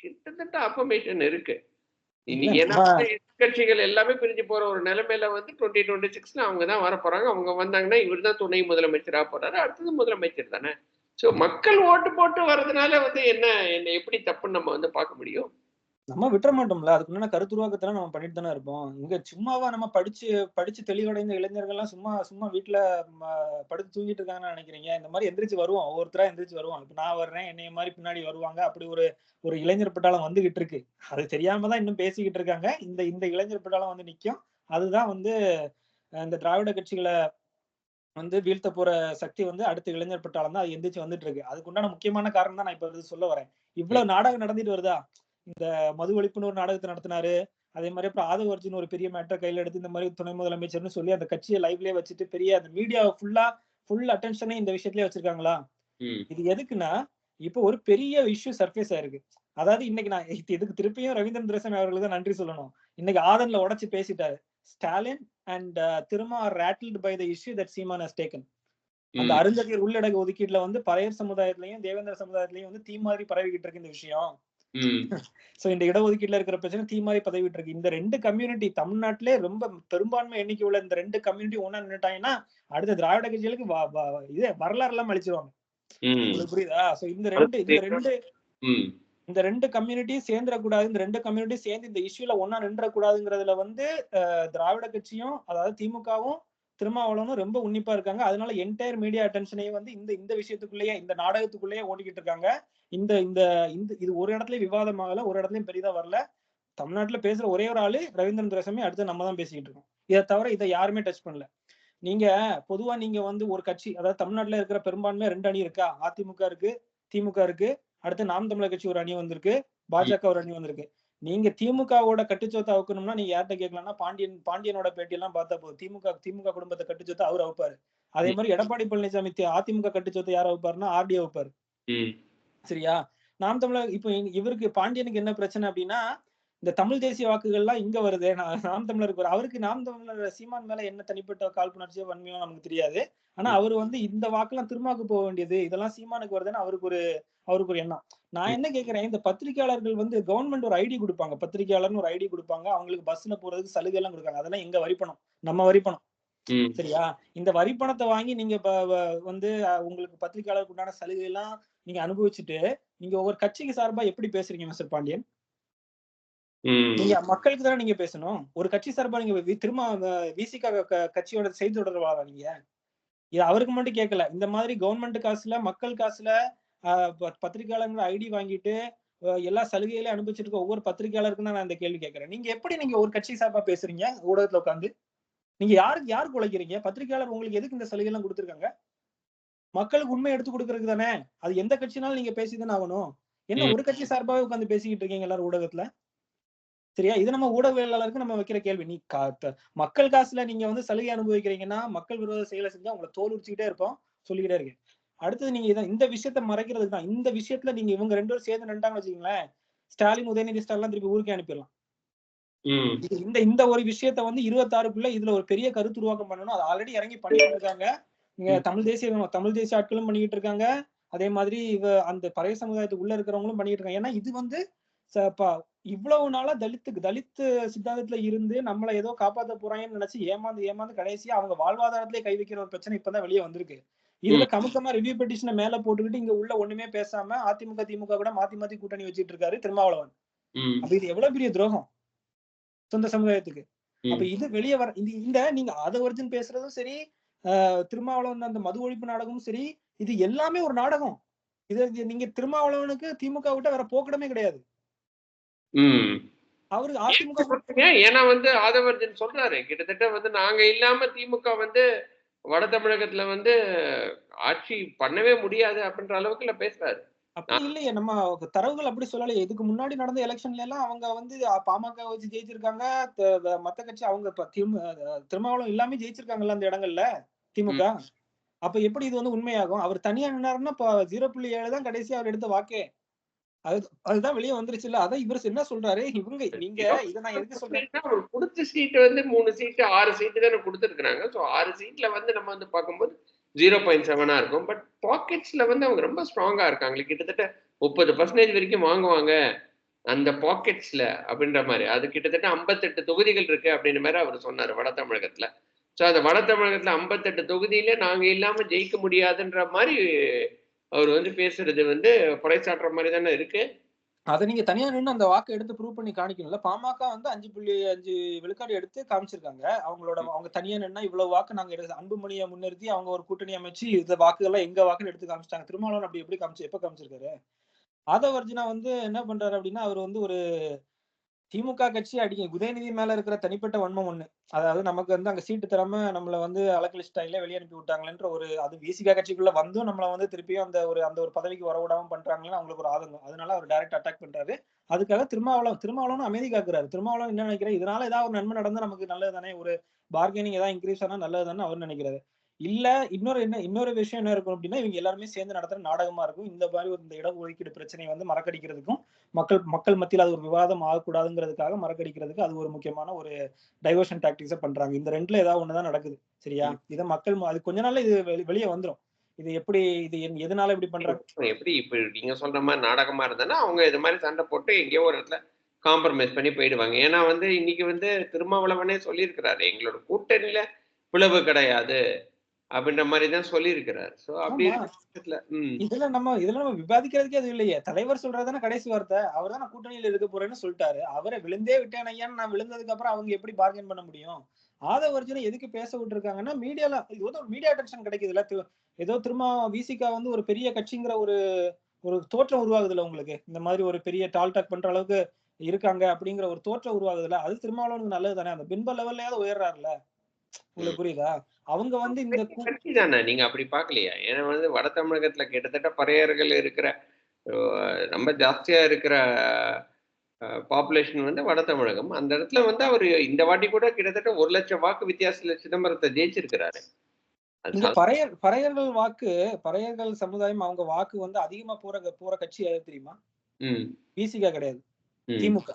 கிட்டத்தட்ட அஃபர்மேஷன் இருக்கு. இன்னைக்கு இல்ல, என்ன எதிர்கட்சிகள் எல்லாமே பிரிஞ்சு போற ஒரு நிலைமையில வந்து டுவெண்ட்டி டுவெண்ட்டி சிக்ஸ்ல அவங்க தான் வர போறாங்க அவங்க வந்தாங்கன்னா இவர் தான் துணை முதலமைச்சரா போறாரு. அடுத்தது முதலமைச்சர் தானே. சோ மக்கள் ஓட்டு போட்டு வர்றதுனால வந்து என்ன என்ன எப்படி தப்புன்னு நம்ம வந்து பார்க்க முடியும்? நம்ம விட்டுற மாட்டோம்ல. அதுக்குள்ள கருத்துருவாக்கத்தெல்லாம் நம்ம பண்ணிட்டு தானே இருப்போம். இங்க சும்மாவா நம்ம படிச்சு படிச்சு தெளிவடைந்த இளைஞர்கள்லாம் சும்மா சும்மா வீட்டுல படுத்து தூங்கிட்டு இருக்காங்கன்னு நினைக்கிறீங்க. இந்த மாதிரி எந்திரிச்சு வருவோம். ஒவ்வொருத்தரா எந்திரிச்சு வருவோம். இப்ப நான் வர்றேன் என்னைய மாதிரி பின்னாடி வருவாங்க. அப்படி ஒரு ஒரு இளைஞர் பட்டாளம் வந்துகிட்டு இருக்கு. அது தெரியாம தான் இன்னும் பேசிக்கிட்டு இருக்காங்க. இந்த இந்த இளைஞர் பட்டாளம் வந்து நிக்கும். அதுதான் வந்து இந்த திராவிட கட்சிகளை வந்து வீழ்த்த போற சக்தி வந்து அடுத்த இளைஞர் பட்டாளம் தான். அது எந்திரிச்சு வந்துட்டு இருக்கு. அதுக்கு உண்டான முக்கியமான காரணம் தான் நான் இப்ப சொல்ல வரேன். இவ்வளவு நாடகம் நடந்துட்டு வருதா? இந்த மது ஒழிப்புன்னு ஒரு நாடகத்தை நடத்தினாரு. அதே மாதிரி அப்புறம் ஆதவ அர்ஜுன் ஒரு பெரிய மேட்டர் கையில எடுத்து இந்த மாதிரி துணை முதலமைச்சர்னு சொல்லி அந்த கட்சியை லைவ்லயே வச்சுட்டு பெரிய அந்த மீடியாவை ஃபுல்லா ஃபுல் அட்டென்ஷனே இந்த விஷயத்திலே வச்சிருக்காங்களா? இது எதுக்குன்னா இப்போ ஒரு பெரிய இஷ்யூ சர்ஃபேஸ் ஆயிருக்கு. அதாவது இன்னைக்கு நான் இது- இதுக்கு திருப்பியும் ரவீந்திரன் துரைசாமி அவர்களுக்கு தான் நன்றி சொல்லணும். இன்னைக்கு ஆதன்ல உடைச்சு பேசிட்டாரு. Stalin and Thiruma rattled by the issue that Seeman has taken அந்த அருந்ததியர் உள்ளடக்க ஒதுக்கீட்டுல வந்து பறையர் சமுதாயத்திலையும் தேவேந்திர சமுதாயத்திலையும் வந்து தீ மாதிரி பரவிக்கிட்டு இருக்கு இந்த விஷயம். சோ இந்த இடஒதுக்கீட்டுல இருக்கிற பிரச்சனை தீ மாதிரி பதவிட்டு இருக்கு இந்த ரெண்டு கம்யூனிட்டி தமிழ்நாட்டிலே ரொம்ப பெரும்பான்மை எண்ணிக்கை உள்ள இந்த ரெண்டு கம்யூனிட்டி ஒண்ணா நின்னுட்டாங்கன்னா அடுத்த திராவிட கட்சிகளுக்கு இது வரலாறு எல்லாம் அழிச்சிருவாங்க. புரியுதா? சோ இந்த ரெண்டு இந்த ரெண்டு இந்த ரெண்டு கம்யூனிட்டியும் சேர்ந்துடக்கூடாது இந்த ரெண்டு கம்யூனிட்டியும் சேர்ந்து இந்த இஷ்யூல ஒன்னா நின்றக்கூடாதுங்கிறதுல வந்து திராவிட கட்சியும் அதாவது திமுகவும் திருமாவளவனும் ரொம்ப உன்னிப்பா இருக்காங்க. அதனால என்டையர் மீடியா அட்டென்ஷனையும் வந்து இந்த இந்த விஷயத்துக்குள்ளேயே இந்த நாடகத்துக்குள்ளேயே ஓடிக்கிட்டு இருக்காங்க. இந்த இந்த இந்த இது ஒரு இடத்துல விவாதமாகல ஒரு இடத்துலயும் பெரிதா வரல. தமிழ்நாட்டுல பேசுற ஒரே ஒரு ஆளு ரவீந்திரன் துரைசாமி அடுத்து நம்ம தான் பேசிக்கிட்டு இருக்கோம். இதை தவிர இதை யாருமே டச் பண்ணல. நீங்க பொதுவா நீங்க வந்து ஒரு கட்சி அதாவது தமிழ்நாட்டுல இருக்கிற பெரும்பான்மை ரெண்டு அணி இருக்கா? அதிமுக இருக்கு திமுக இருக்கு அடுத்து நாம் தமிழர் கட்சி ஒரு அணி வந்திருக்கு பாஜக ஒரு அணி வந்திருக்கு. நீங்க திமுகவோட கட்டுச்சோத்தை அவுக்கணும்னா நீங்க யார்கிட்ட கேட்கலாம்னா பாண்டியன் பாண்டியனோட பேட்டி எல்லாம் பார்த்தா போதும். திமுக திமுக குடும்பத்தை கட்டுச்சோத்தை அவர் அவுப்பாரு. அதே மாதிரி எடப்பாடி பழனிசாமி அதிமுக கட்டுச்சோத்தை யார் அவுப்பாருன்னா ஆர்டி அவுப்பாரு. சரியா? நாம் தமிழர் இப்போ இவருக்கு பாண்டியனுக்கு என்ன பிரச்சனை அப்படின்னா இந்த தமிழ் தேசிய வாக்குகள்லாம் இங்க வருது. நாம் தமிழருக்கு வரு- அவருக்கு நாம் தமிழர் சீமான் மேல என்ன தனிப்பட்ட காழ்ப்புணர்ச்சியோ வன்மையோ நமக்கு தெரியாது. ஆனா அவர் வந்து இந்த வாக்கெல்லாம் திருமாக்கு போக வேண்டியது. இதெல்லாம் சீமானுக்கு வருதுன்னு அவருக்கு ஒரு அவருக்கு ஒரு எண்ணம். நான் என்ன கேக்குறேன் இந்த பத்திரிகையாளர்கள் வந்து கவர்மெண்ட் ஒரு ஐடி கொடுப்பாங்க. பத்திரிகையாளர்னு ஒரு ஐடி கொடுப்பாங்க. அவங்களுக்கு பஸ்ல போறதுக்கு சலுகை எல்லாம் கொடுக்காங்க அதெல்லாம் எங்க வரிப்பணம்? நம்ம வரிப்பணம். சரியா? இந்த வரி பணத்தை வாங்கி நீங்க வந்து உங்களுக்கு பத்திரிகையாளருக்கு உண்டான சலுகை எல்லாம் நீங்க அனுபவிச்சுட்டு நீங்க ஒவ்வொரு கட்சிக்கு சார்பா எப்படி பேசுறீங்க மிஸ்டர் பாண்டியன்? நீங்க மக்களுக்கு தானே நீங்க பேசணும்? ஒரு கட்சி சார்பா நீங்க திரும்ப விசிக கட்சியோட செய்தி தொடர்பாளரா நீங்க? இது அவருக்கு மட்டும் கேட்கல இந்த மாதிரி கவர்மெண்ட் காசுல மக்கள் காசுல பத்திரிகையாளர்கள் ஐடி வாங்கிட்டு எல்லா சலுகைகளையும் அனுபவிச்சுட்டு இருக்க ஒவ்வொரு பத்திரிகையாளருக்கும் நான் இந்த கேள்வி கேட்கறேன் நீங்க எப்படி நீங்க ஒரு கட்சி சார்பா பேசுறீங்க ஊடகத்துல உட்காந்து நீங்க யாருக்கு யாருக்கு உழைக்கிறீங்க? பத்திரிகையாளர் உங்களுக்கு எதுக்கு இந்த சலுகை எல்லாம் கொடுத்துருக்காங்க? மக்களுக்கு உண்மை எடுத்து கொடுக்கறதுக்கு தானே? அது எந்த கட்சினாலும் நீங்க பேசிதானே ஆகணும். என்ன. ஒரு கட்சி சார்பாவே உட்காந்து பேசிக்கிட்டு இருக்கீங்க எல்லாரும் ஊடகத்துல? சரியா? இது நம்ம ஊடகவியலாளருக்கு நம்ம வைக்கிற கேள்வி. நீ மக்கள் காசுல நீங்க வந்து சலுகை அனுபவிக்கிறீங்கன்னா மக்கள் விரோத செயலை செஞ்சா உங்களை தோல் உரிச்சுக்கிட்டே இருப்போம் சொல்லிக்கிட்டே இருக்கேன். அடுத்தது நீங்க இதை இந்த விஷயத்த மறைக்கிறதுக்கு தான். இந்த விஷயத்துல நீங்க இவங்க ரெண்டு பேரும் சேர்ந்து நின்றாங்கன்னு வச்சுக்கீங்களேன் ஸ்டாலின் உதயநிதி ஸ்டாலின் திருப்பி ஊருக்கே அனுப்பிடலாம். இந்த இந்த ஒரு விஷயத்த வந்து இருபத்தாறுக்குள்ள இதுல ஒரு பெரிய கருத்து உருவாக்கம் பண்ணணும். அது ஆல்ரெடி இறங்கி பண்ணிட்டு இருக்காங்க. இங்க. தமிழ் தேசிய தமிழ் தேசிய ஆட்களும் பண்ணிக்கிட்டு இருக்காங்க. அதே மாதிரி இவ அந்த பழைய சமுதாயத்துக்கு உள்ள இருக்கிறவங்களும் பண்ணிட்டு இருக்காங்க. ஏன்னா இது வந்து இவ்வளவு நாளா தலித்துக்கு தலித் சித்தாந்தத்துல இருந்து நம்மள ஏதோ காப்பாத்த போறாங்கன்னு நினைச்சு ஏமாந்து ஏமாந்து கடைசியா அவங்க வாழ்வாதாரத்திலே கை வைக்கிற ஒரு பிரச்சனை இப்பதான் வெளியே வந்திருக்கு. இதுல கமுக்கமா ரிவ்யூ பெட்டிஷனை மேல போட்டுக்கிட்டு இங்க உள்ள ஒண்ணுமே பேசாம அதிமுக திமுக கூட மாத்தி மாத்தி கூட்டணி வச்சிட்டு இருக்காரு திருமாவளவன். அப்ப இது எவ்வளவு பெரிய துரோகம்? சொந்த சமுதாயத்துக்கு. அப்ப இது வெளியே வர இந்த நீங்க அத ஒரிஜின் பேசுறதும் சரி திருமாவளவன் அந்த மது ஒழிப்பு நாடகமும் சரி இது எல்லாமே ஒரு நாடகம். இது நீங்க திருமாவளவனுக்கு திமுக விட்ட வேற போக்கிடமே கிடையாது. ம். அவருக்கு அதிமுக? ஏன்னா வந்து ஆதவர்ஜன் சொல்றாரு. கிட்டத்தட்ட வந்து நாங்க இல்லாம திமுக வந்து வட தமிழகத்துல வந்து ஆட்சி பண்ணவே முடியாது அப்படின்ற அளவுக்கு இல்ல பேசுறாரு. அப்படி இல்லையே நம்ம தரவுகள் அப்படி சொல்லலையே இதுக்கு முன்னாடி நடந்த எலெக்ஷன்ல எல்லாம் அவங்க வந்து பாமக வச்சு ஜெயிச்சிருக்காங்க. மத்த கட்சி அவங்க திருமாவளவன் எல்லாமே ஜெயிச்சிருக்காங்கல்ல அந்த இடங்கள்ல திமுக. அப்ப எப்படி இது வந்து உண்மையாகும்? அவர் தனியா நின்னாருன்னா இப்ப ஜீரோ புள்ளி ஏழு தான் கடைசி அவர் எடுத்த வாக்கே. அது அதுதான் வெளியே வந்துருச்சுல்ல. அதான் இவர் என்ன சொல்றாரு? இவங்க நீங்க இதை நான் எதுக்கு சொல்றேன்? கொடுத்த சீட்டு வந்து மூணு சீட்டு ஆறு சீட்டு தானே கொடுத்துருக்காங்க ஸோ ஆறு சீட்ல வந்து நம்ம வந்து பார்க்கும்போது ஜீரோ பாயிண்ட் செவனாக இருக்கும். பட் பாக்கெட்ஸில் வந்து அவங்க ரொம்ப ஸ்ட்ராங்காக இருக்காங்க கிட்டத்தட்ட முப்பது பர்சன்டேஜ் வரைக்கும் வாங்குவாங்க அந்த பாக்கெட்ஸில் அப்படின்ற மாதிரி. அது கிட்டத்தட்ட ஐம்பத்தெட்டு தொகுதிகள் இருக்குது அப்படின்ற மாதிரி அவர் சொன்னார் வட தமிழகத்தில். ஸோ அந்த வட தமிழகத்தில் ஐம்பத்தெட்டு தொகுதியில நாங்கள் இல்லாமல் ஜெயிக்க முடியாதுன்ற மாதிரி அவர் வந்து பேசுறது வந்து பறைசாற்றுற மாதிரி தானே இருக்குது அதை நீங்க தனியா நின்று அந்த வாக்கை எடுத்து ப்ரூவ் பண்ணி காணிக்கணும்ல. பாமக வந்து அஞ்சு புள்ளி அஞ்சு விழுக்காடு எடுத்து காமிச்சிருக்காங்க. அவங்களோட அவங்க தனியா நின்னா இவ்வளவு வாக்கு நாங்க எடுத்து அன்புமணியை முன்னிறுத்தி அவங்க ஒரு கூட்டணி அமைச்சு இந்த வாக்குகள்லாம் எங்க வாக்குன்னு எடுத்து காமிச்சிட்டாங்க. திருமாவளவன் அப்படி எப்படி காமிச்சு எப்ப காமிச்சிருக்காரு? ஆதவர்ஜுனா வந்து என்ன பண்றாரு அப்படின்னா அவர் வந்து ஒரு திமுக கட்சி அடிக்க உதயநிதி மேல இருக்கிற தனிப்பட்ட வன்மம் ஒண்ணு. அதாவது நமக்கு வந்து அங்க சீட்டு தராம நம்மள வந்து அலக்கலிஸ்டாயில வெளியே அனுப்பி விட்டாங்களேன்ற ஒரு அது விசிகா கட்சிக்குள்ள வந்தும் நம்மள வந்து திருப்பியும் அந்த ஒரு அந்த ஒரு பதவிக்கு வர விடாம பண்றாங்களேன்னு அவங்களுக்கு ஒரு ஆதங்கம். அதனால அவர் டைரக்ட் அட்டாக் பண்றாரு. அதுக்காக திருமாவளம் திருமாவளவன் அமைதி காக்குறாரு. திருமாவளவன் என்ன நினைக்கிறாரு? இதனால ஏதாவது ஒரு நன்மை நடந்து நமக்கு நல்லது தானே ஒரு பார்கெனிங் ஏதாவது இன்க்ரீஸ் ஆனா நல்லது தானே அவர் நினைக்கிறாரு. இல்ல இன்னொரு என்ன இன்னொரு விஷயம் என்ன இருக்கும் அப்படின்னா இவங்க எல்லாருமே சேர்ந்து நடத்துற நாடகமா இருக்கும். இந்த மாதிரி ஒரு இந்த இட ஒதுக்கீடு பிரச்சனையை வந்து மறக்கடிக்கிறதுக்கும் மக்கள் மக்கள் மத்தியில் அது ஒரு விவாதம் ஆகக்கூடாதுங்கிறதுக்காக மறக்கடிக்கிறதுக்கு அது ஒரு முக்கியமான ஒரு டைவர்ஷன் டாக்டிக்ஸை பண்றாங்க. இந்த ரெண்டுல ஏதாவது ஒண்ணுதான் நடக்குது சரியா? இதை மக்கள் அது கொஞ்ச நாள்ல இது வெளி- வெளியே வந்துரும். இது எப்படி இது எதனால இப்படி பண்றாங்க? எப்படி இப்ப நீங்க சொல்ற மாதிரி நாடகமா இருந்ததுன்னா அவங்க இது மாதிரி சண்டை போட்டு எங்கேயோ ஒரு இடத்துல காம்ப்ரமைஸ் பண்ணி போயிடுவாங்க. ஏன்னா வந்து இன்னைக்கு வந்து திருமாவளவனே சொல்லியிருக்கிறாரு எங்களோட கூட்டணியில பிளவு கிடையாது. அப்படின்ற மாதிரி தான் சொல்லியிருக்கிறாரு. ஸோ அப்படி இதுல நம்ம இதுல நம்ம விவாதிக்கிறதுக்கே அது இல்லையே. தலைவர் சொல்றதுதானே கடைசி வார்த்தை. அவர் தான் கூட்டணியில இருக்க போறேன்னு சொல்லிட்டாரு. அவரை விழுந்தே விட்டேன் ஐயான்னு நான் விழுந்ததுக்கு அப்புறம் அவங்க எப்படி பார்கெயின் பண்ண முடியும்? ஆதவர்ஜுனை எதுக்கு பேச விட்டுருக்காங்கன்னா மீடியால இது வந்து ஒரு மீடியா அட்டென்ஷன் கிடைக்குதுல்ல ஏதோ திரும்ப விசிகா வந்து ஒரு பெரிய கட்சிங்கிற ஒரு ஒரு தோற்றம் உருவாகுதுல்ல உங்களுக்கு? இந்த மாதிரி ஒரு பெரிய டால் டாக் பண்ற அளவுக்கு இருக்காங்க அப்படிங்கிற ஒரு தோற்றம் உருவாகுதுல்ல அது திருமாவளவனுக்கு நல்லது தானே அந்த பின்ப லெவல்லையாவது உயர்றாருல. உங்களுக்கு புரியுதா? அவங்க வந்து இந்த கட்சி தானே நீங்க அப்படி பார்க்கலையா? ஏன்னா வந்து வட தமிழகத்துல கிட்டத்தட்ட பறையர்கள் இருக்கிற ரொம்ப ஜாஸ்தியா இருக்கிற பாப்புலேஷன் வந்து வட தமிழகம். அந்த இடத்துல வந்து அவர் இந்த வாட்டி கூட கிட்டத்தட்ட ஒரு லட்சம் வாக்கு வித்தியாசத்துல சிதம்பரத்தை ஜெயிச்சிருக்கிறாரு. இந்த பறையர் பறையர்கள் வாக்கு பறையர்கள் சமுதாயம் அவங்க வாக்கு வந்து அதிகமா போற போற கட்சி எது தெரியுமா? பிசிகா கிடையாது. திமுக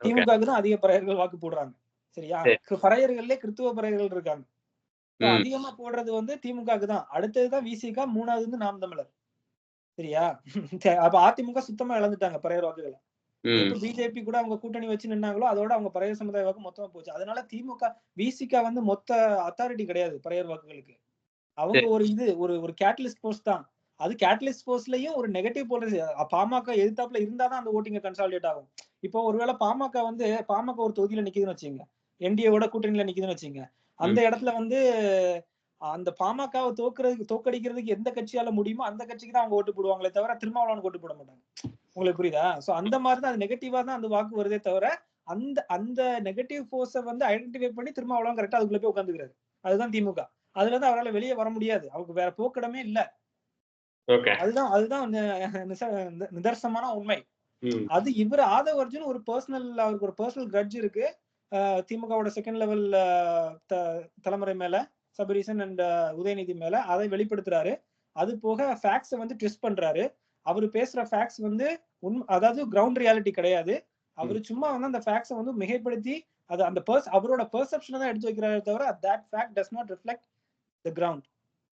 திமுகவுக்கு தான் அதிக பறையர்கள் வாக்கு போடுறாங்க. சரியா? பறையர்கள்லயே கிறித்துவ பறையர்கள் இருக்காங்க. அதிகமா போடுறது வந்து திமுகவுக்கு தான். அடுத்ததுதான் விசிகா மூணாவது வந்து நாம் தமிழர். சரியா? சரி, அப்ப அதிமுக சுத்தமா இழந்துட்டாங்க பறையர் வாக்குகளை. பிஜேபி கூட அவங்க கூட்டணி வச்சு நின்னாங்களோ அதோட அவங்க பறையர் சமுதாய வாக்கு மொத்தமா போச்சு. அதனால திமுக விசிகா வந்து மொத்த அத்தாரிட்டி கிடையாது பறையர் வாக்குகளுக்கு. அவங்க. ஒரு இது ஒரு ஒரு கேட்டலிஸ்ட் போஸ்ட் தான். அது கேட்டலிஸ்ட் போஸ்ட்லயும் ஒரு நெகட்டிவ் போலரிசி பாமக எதிர்த்தாப்புல இருந்தாதான் அந்த ஓட்டிங்க கன்சாலிடேட் ஆகும். இப்போ ஒருவேளை பாமக வந்து பாமக ஒரு தொகுதியில நிக்குதுன்னு வச்சுங்க என்டிஏவோட கூட்டணியில நிக்குதுன்னு வச்சுங்க அந்த இடத்துல வந்து அந்த பாமகவை தோக்குறதுக்கு தோக்கடிக்கிறதுக்கு எந்த கட்சியால முடியுமோ அந்த கட்சிக்கு தான் அவங்க ஓட்டு போடுவாங்களே தவிர திருமாவளவனுக்கு ஓட்டு போட மாட்டாங்க. உங்களுக்கு புரியுதா? சோ அந்த மாதிரி தான் அது நெகட்டிவா தான் அந்த வாக்கு வருதே தவிர அந்த அந்த நெகட்டிவ் ஃபோர்ஸை வந்து ஐடென்டிஃபை பண்ணி திருமாவளவன் கரெக்டா அதுக்குள்ள போய் உட்காந்துக்கிறாரு அதுதான் திமுக. அதுல இருந்து அவரால் வெளியே வர முடியாது. அவருக்கு வேற போக்கிடமே இல்ல. அதுதான் அதுதான் நிதர்சனமான உண்மை. அது இவர் ஆதவ அர்ஜுன் ஒரு பர்சனல் அவருக்கு ஒரு பர்சனல் கிரட்ஜ் இருக்கு. திமுகவோட செகண்ட் லெவல் தலைமுறை மேல சபரீசன் அண்ட் உதயநிதி மேல அதை வெளிப்படுத்துறாரு. அது போக ஃபேக்ட்ஸை வந்து ட்விஸ்ட் பண்றாரு. அவர் பேசுற ஃபேக்ட்ஸ் வந்து உண்மை அதாவது கிரவுண்ட் ரியாலிட்டி கிடையாது. அவர் சும்மா வந்து அந்த ஃபேக்ட்ஸை வந்து மிகைப்படுத்தி அது அந்த பர்ஸ் அவரோட பெர்செப்ஷனை தான் எடுத்து வைக்கிறாரே தவிர that fact does not reflect the ground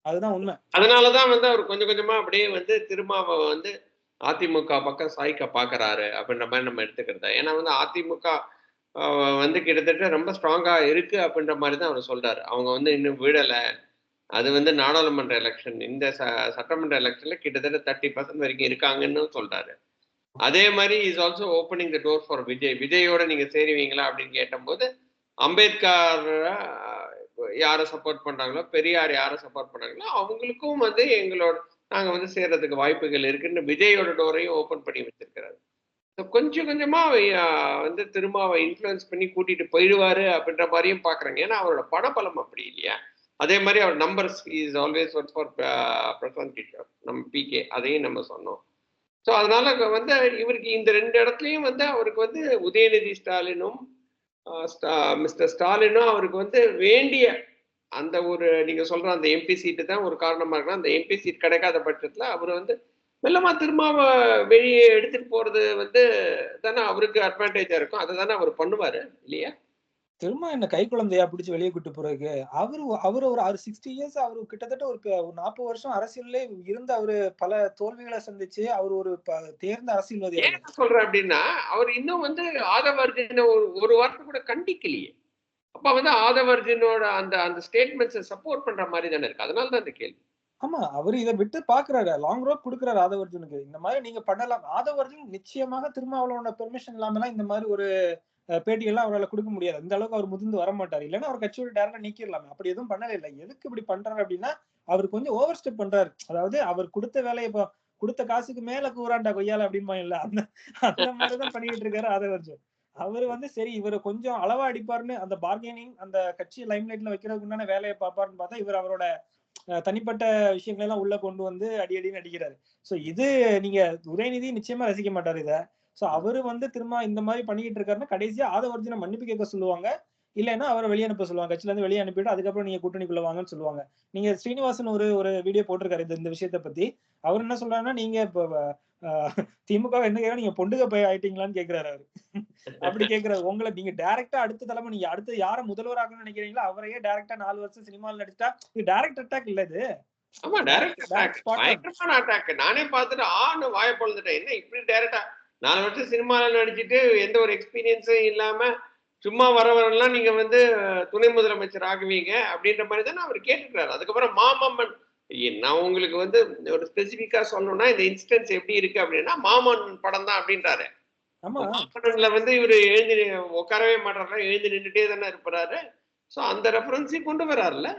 அதுதான் உண்மை. அதனாலதான் வந்து அவர் கொஞ்சம் கொஞ்சமா அப்படியே வந்து திருமாவை வந்து அதிமுக பக்கம் சாய்க்க பாக்குறாரு அப்படின்ற மாதிரி நம்ம எடுத்துக்கிறதா. ஏன்னா வந்து அதிமுக வந்து கிட்டத்தட்ட ரொம்ப ஸ்ட்ராங்கா இருக்கு அப்படின்ற மாதிரி தான் அவர் சொல்றாரு. அவங்க வந்து இன்னும் விடல. அது வந்து நாடாளுமன்ற எலெக்ஷன் இந்த ச- சட்டமன்ற எலெக்ஷன்ல கிட்டத்தட்ட தேர்ட்டி பர்சன்ட் வரைக்கும் இருக்காங்கன்னு சொல்றாரு. அதே மாதிரி is also opening the door for Vijay விஜயோட நீங்க சேருவீங்களா அப்படின்னு கேட்டபோது அம்பேத்கர் யாரை சப்போர்ட் பண்றாங்களோ பெரியார் யாரை சப்போர்ட் பண்றாங்களோ அவங்களுக்கும் வந்து எங்களோட நாங்க வந்து சேர்றதுக்கு வாய்ப்புகள் இருக்குன்னு விஜயோட டோரையும் ஓப்பன் பண்ணி வச்சிருக்கிறாரு. கொஞ்சம் கொஞ்சமா அவ, வந்து திரும்ப அவ இன்ஃப்ளூயன்ஸ் பண்ணி கூட்டிட்டு போயிடுவாரு அப்படின்ற மாதிரியும் பாக்குறாங்க. ஏன்னா அவரோட பணபலம் அப்படி இல்லையா? அதே மாதிரி அவர் numbers is always work for Prashant Kishor நம்ம பிகே அதையும் நம்ம சொன்னோம். ஸோ அதனால வந்து இவருக்கு இந்த ரெண்டு இடத்துலையும் வந்து அவருக்கு வந்து உதயநிதி ஸ்டாலினும் மிஸ்டர் ஸ்டாலினும் அவருக்கு வந்து வேண்டிய அந்த ஒரு நீங்க சொல்ற அந்த எம்பி சீட்டு தான் ஒரு காரணமா இருக்கலாம் அந்த எம்பி சீட் கிடைக்காத பட்சத்துல அவர் வந்து மெல்லமா திரும்ப வெளியே எடுத்துட்டு போறது வந்து தானே அவருக்கு அட்வான்டேஜா இருக்கும். அதை தானே அவர் பண்ணுவாரு இல்லையா? திரும்ப என்ன கை குழந்தையா பிடிச்சு வெளியே கூட்டு போறதுக்கு? அவரு அவரு ஒரு ஆறு சிக்ஸ்டி இயர்ஸ் அவரு கிட்டத்தட்ட ஒரு நாற்பது வருஷம் அரசியல்ல இருந்து அவரு பல தோல்விகளை சந்திச்சு அவர் ஒரு தேர்ந்த அரசியல்வாதி ஏன் நான் சொல்றேன் அப்படின்னா அவர் இன்னும் வந்து ஆதவர்ஜின ஒரு ஒரு வார்த்தை கூட கண்டிக்கலையே. அப்ப வந்து ஆதவர்ஜினோட அந்த அந்த ஸ்டேட்மெண்ட்ஸை சப்போர்ட் பண்ற மாதிரி தானே இருக்கு. அதனால தான் இந்த கேள்வி. ஆமா அவரு இதை விட்டு பாக்குறாரு லாங் ரோட் கொடுக்குறாரு ஆதவர்ஜுனுக்கு. இந்த மாதிரி நீங்க பண்ணலாம். ஆதவர்ஜுன் நிச்சயமாக திருமாவளவனோட பெர்மிஷன் இல்லாமலாம் இந்த மாதிரி ஒரு பேட்டியெல்லாம் அவரால் கொடுக்க முடியாது. இந்த அளவுக்கு அவர் முதிர்ந்து வர மாட்டார் இல்லைன்னா அவர் கட்சியோட டேரக்டா நீக்கிடலாமே. அப்படி எதுவும் பண்ணல இல்லை. எதுக்கு இப்படி பண்றாரு அப்படின்னா அவர் கொஞ்சம் ஓவர் ஸ்டெப் பண்றாரு. அதாவது அவர் கொடுத்த வேலையை இப்போ கொடுத்த காசுக்கு மேல கூறாண்டா கொய்யால அப்படின்பா இல்ல? அந்த அந்த மாதிரிதான் பண்ணிட்டு இருக்காரு ஆதவர்ஜன். அவர் வந்து சரி இவர் கொஞ்சம் அளவா அடிப்பாருன்னு அந்த பார்கெனிங் அந்த கட்சி லைம்லைட்ல வைக்கிறதுக்கு உண்டான வேலையை பார்ப்பாருன்னு பார்த்தா இவர் அவரோட தனிப்பட்ட விஷயங்களை எல்லாம் உள்ள கொண்டு வந்து அடி அடின்னு அடிக்கிறாரு. சோ இது நீங்க உதயநிதி நிச்சயமா ரசிக்க மாட்டாரு இதை. சோ அவரு வந்து திரும்ப இந்த மாதிரி பண்ணிக்கிட்டு இருக்காருன்னா கடைசியா ஆதவர்ஜுன மன்னிப்பு கேட்க சொல்லுவாங்க. இல்லைன்னா அவரை வெளியே அனுப்ப சொல்லுவாங்க. கட்சியில இருந்து வெளியே அனுப்பிட்டு அதுக்கப்புறம் நீங்க கூட்டணிக்குள்ள வாங்கன்னு சொல்லுவாங்க. நீங்க ஸ்ரீனிவாசன் ஒரு ஒரு வீடியோ போட்டிருக்காரு இந்த இந்த விஷயத்த பத்தி. அவர் என்ன சொல்றாருன்னா நீங்க இப்ப திமுக என்ன கேக்குறா, நீங்க பொண்டுக போய் ஆயிட்டீங்களான்னு கேக்குறாரு அவரு. அப்படி கேக்குறாரு. உங்களை நீங்க டைரக்டா அடுத்த தலைமை நீங்க அடுத்து யார முதல்வராகணும்னு நினைக்கிறீங்களோ அவரையே டைரக்டா நாலு வருஷம் சினிமாவில் நடிச்சா இது டைரக்ட் அட்டாக் இல்ல இது. ஆமா டைரக்ட் அட்டாக். பயங்கரமான அட்டாக் நானே பார்த்துட்டு ஆன்னு வாய பொழுதுட்டேன் என்ன இப்படி டைரக்டா நாலு வருஷம் சினிமாவில் நடிச்சிட்டு எந்த ஒரு எக்ஸ்பீரியன்ஸும் இல்லாம சும்மா வரவரெல்லாம் நீங்க வந்து துணை முதலமைச்சர் ஆகுவீங்க அப்படின்ற மாதிரி தானே அவர் கேட்டுக்கிறாரு. அதுக்கப்புறம் மாமம்மன் நான் உங்களுக்கு வந்து ஒரு ஸ்பெசிபிக்கா சொல்லணும்னா இந்த இன்ஸ்டன்ஸ் எப்படி இருக்கு அப்படின்னா மாமன் படம் தான் அப்படின்றாரு. ஆமா. மாமன்னன்ல வந்து இவரு எழுந்து உட்காரவே மாட்டாரு எழுந்து நின்றுட்டே தானே இருப்பாரு. சோ அந்த ரெஃபரன்ஸையும் கொண்டு வராருல்ல.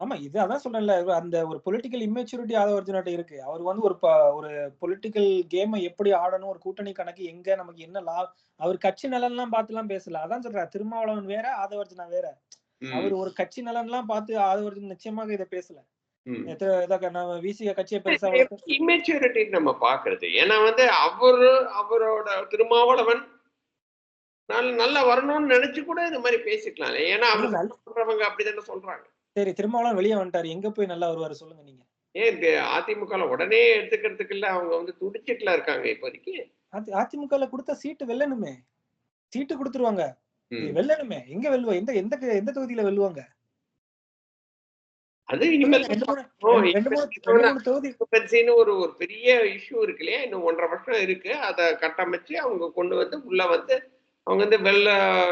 ஆமா இது அதான் சொன்னேன்ல அந்த ஒரு பொலிட்டிக்கல் இம்மெச்சூரிட்டி ஆதவர்ஜுனாட்ட இருக்கு. அவர் வந்து ஒரு ஒரு பொலிட்டிக்கல் கேமை எப்படி ஆடணும் ஒரு கூட்டணி கணக்கு எங்க நமக்கு என்ன லா அவர் கட்சி நலன்லாம் பார்த்து எல்லாம் பேசல. அதான் சொல்றேன் திருமாவளவன் வேற ஆதவர்ஜுனா வேற. அவர் ஒரு கட்சி நலன்லாம் பார்த்து ஆதவர்ஜுன் நிச்சயமாக இதை பேசல. இதாக நம்ம விசிக கட்சியை பெருசா இம்மெச்சூரிட்டி நம்ம பாக்குறது ஏன்னா வந்து அவரு அவரோட திருமாவளவன் நல்ல- நல்லா வரணும்னு நினைச்சு கூட இந்த மாதிரி பேசிக்கலாம். ஏன்னா நல்ல- சொல்றவங்க அப்படிதானே சொல்றாங்க. சரி திருமாவளவன் வெளியே வந்துட்டாரு. எங்க போய் நல்லா வருவாரு சொல்லுங்க நீங்க. ஏன் அதிமுக உடனே எடுத்துக்கிறதுக்கு இல்ல அவங்க வந்து துடிச்சிட்டுல இருக்காங்க இப்போதைக்கு. அதி- அதிமுகல கொடுத்த சீட்டு வெல்லணுமே. சீட்டு கொடுத்துருவாங்க. வெல்லணுமே. எங்க வெல்லுவா எந்த எந்த எந்த தொகுதியில வெல்லுவாங்க? தொகுதி occupancy-ன்னு ஒரு ஒரு பெரிய இஷ்யூ இருக்கு இல்லையா? இன்னும் ஒன்றரை வருஷம் இருக்கு. அதை கட்டமைச்சு அவங்க கொண்டு வந்து உள்ள வந்து அவங்க வந்து வெல்ல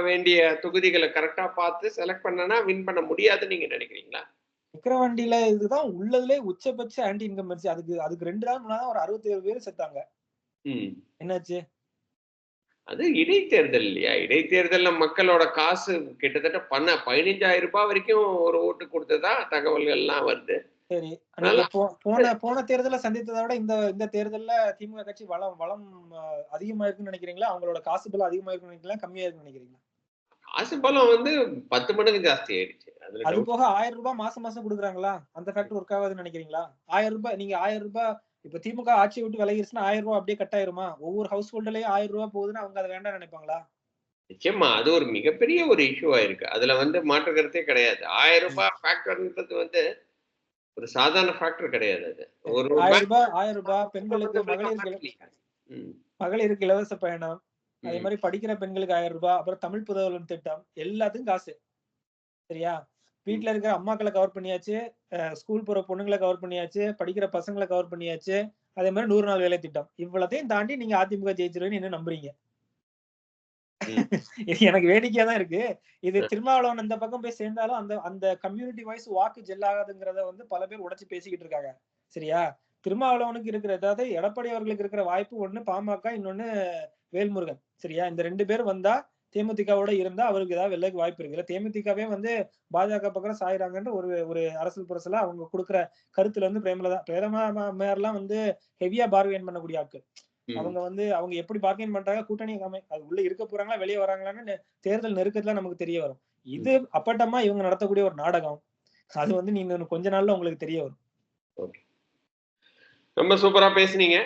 வேண்டிய தொகுதிகளை கரெக்டா பார்த்து செலக்ட் பண்ணனா வின் பண்ண முடியாதுன்னு நீங்க நினைக்கிறீங்களா? விக்கிரவாண்டியில இதுதான் உள்ளதுலே உச்சபட்ச ஆன்டி இன்கம்பன்சி அதுக்கு அதுக்கு ரெண்டு நாள் முன்னாடி ஒரு அறுபத்தி ஏழு பேர் செத்தாங்க. என்னாச்சு? அது இடைத்தேர்தல் இல்லையா? இடைத்தேர்தல்ல மக்களோட காசு கிட்டத்தட்ட பண்ண பதினஞ்சாயிரம் ரூபாய் வரைக்கும் ஒரு ஓட்டு கொடுத்ததா தகவல்கள் எல்லாம் வருது. சரி. போன போன தேர்தலை சந்தித்ததை விட இந்த இந்த தேர்தல்ல திமுக கட்சி வளம் வளம் அதிகமா இருக்குன்னு நினைக்கிறீங்களா? அவங்களோட காசு பலம் அதிகமா இருக்குன்னு நினைக்கிறீங்களா? கம்மியா இருக்குன்னு நினைக்கிறீங்களா? காசு பலம் வந்து பத்து மடங்கு ஜாஸ்தி ஆயிடுச்சு. அது போக ஆயிரம் ரூபாய் மாசம் மாசம் கொடுக்குறாங்களா? அந்த ஃபேக்டர் ஒர்க் ஆகாதுன்னு நினைக்கிறீங்களா? ஆயிரம் ரூபாய் நீங்க ஆயிரம் ரூபாய் இப்ப திமுக ஆட்சி விட்டு விலகிருச்சுன்னா ஆயிரம் ரூபாய் அப்படியே கட் ஆயிருமா? ஒவ்வொரு ஹவுஸ் ஹோல்ட்லயும் ஆயிரம் ரூபாய் போகுதுன்னா அவங்க அதை வேண்டாம் நினைப்பாங்களா? நிச்சயமா அது ஒரு மிகப்பெரிய ஒரு இஷ்யூ ஆயிருக்கு அதுல வந்து மாற்று கருத்தே கிடையாது. ஆயிரம் ரூபாய் ஃபேக்டர்ன்றது வந்து ஒரு சாதாரண ஃபேக்டர் கிடையாது அது. ஒரு ஆயிரம் ரூபாய் ஆயிரம் ரூபாய் பெண்களுக்கு மகளிருக்கு மகளிருக்கு இலவச பயணம். அதே. மாதிரி படிக்கிற பெண்களுக்கு ஆயிரம் ரூபாய் அப்புறம் தமிழ் புதல்வன் திட்டம். எல்லாத்துக்கும் காசு. சரியா? வீட்ல இருக்கிற அம்மாக்களை கவர் பண்ணியாச்சு. ஸ்கூல் போற பொண்ணுங்களை கவர் பண்ணியாச்சு. படிக்கிற பசங்களை கவர் பண்ணியாச்சு. அதே மாதிரி நூறு நாள் வேலை திட்டம். இவ்வளத்தையும் தாண்டி நீங்க அதிமுக ஜெயிச்சிருவேன்னு என்ன நம்புறீங்க? எனக்கு வேடிக்கையா தான் இருக்கு. இது திருமாவளவன் அந்த பக்கம் போய் சேர்ந்தாலும் அந்த அந்த கம்யூனிட்டி வைஸ் வாக்கு ஜெல்லாகாதுங்கிறத வந்து பல பேர் உடைச்சு பேசிக்கிட்டு இருக்காங்க. சரியா? திருமாவளவனுக்கு இருக்கிற அதாவது எடப்பாடி அவர்களுக்கு இருக்கிற வாய்ப்பு ஒண்ணு பாமக இன்னொன்னு வேல்முருகன். சரியா? இந்த ரெண்டு பேர் வந்தா தேமுதிகவோட இருந்தா அவருக்கு ஏதாவது வெள்ளக்கு வாய்ப்பு இருக்கு. இல்ல தேமுதிகவே வந்து பாஜக பக்கம் சாயிறாங்கன்ற ஒரு ஒரு அரசியல் புரசல அவங்க கொடுக்குற கருத்துல வந்து பிரேமலதா பிரேமலாம் வந்து ஹெவியா பார்கெயின் பண்ணக்கூடிய ஆட்கள். ம். அவங்க வந்து அவங்க எப்படி பார்கெயின் பண்றாங்க கூட்டணி அது உள்ள இருக்க போறாங்களா வெளியே வராங்களான்னு தேர்தல் நெருக்கத்துல நமக்கு தெரிய வரும். இது அப்பட்டமா இவங்க நடத்தக்கூடிய ஒரு நாடகம். அது வந்து நீங்க கொஞ்ச நாள்ல உங்களுக்கு தெரிய வரும். ரொம்ப சூப்பரா பேசுனீங்க.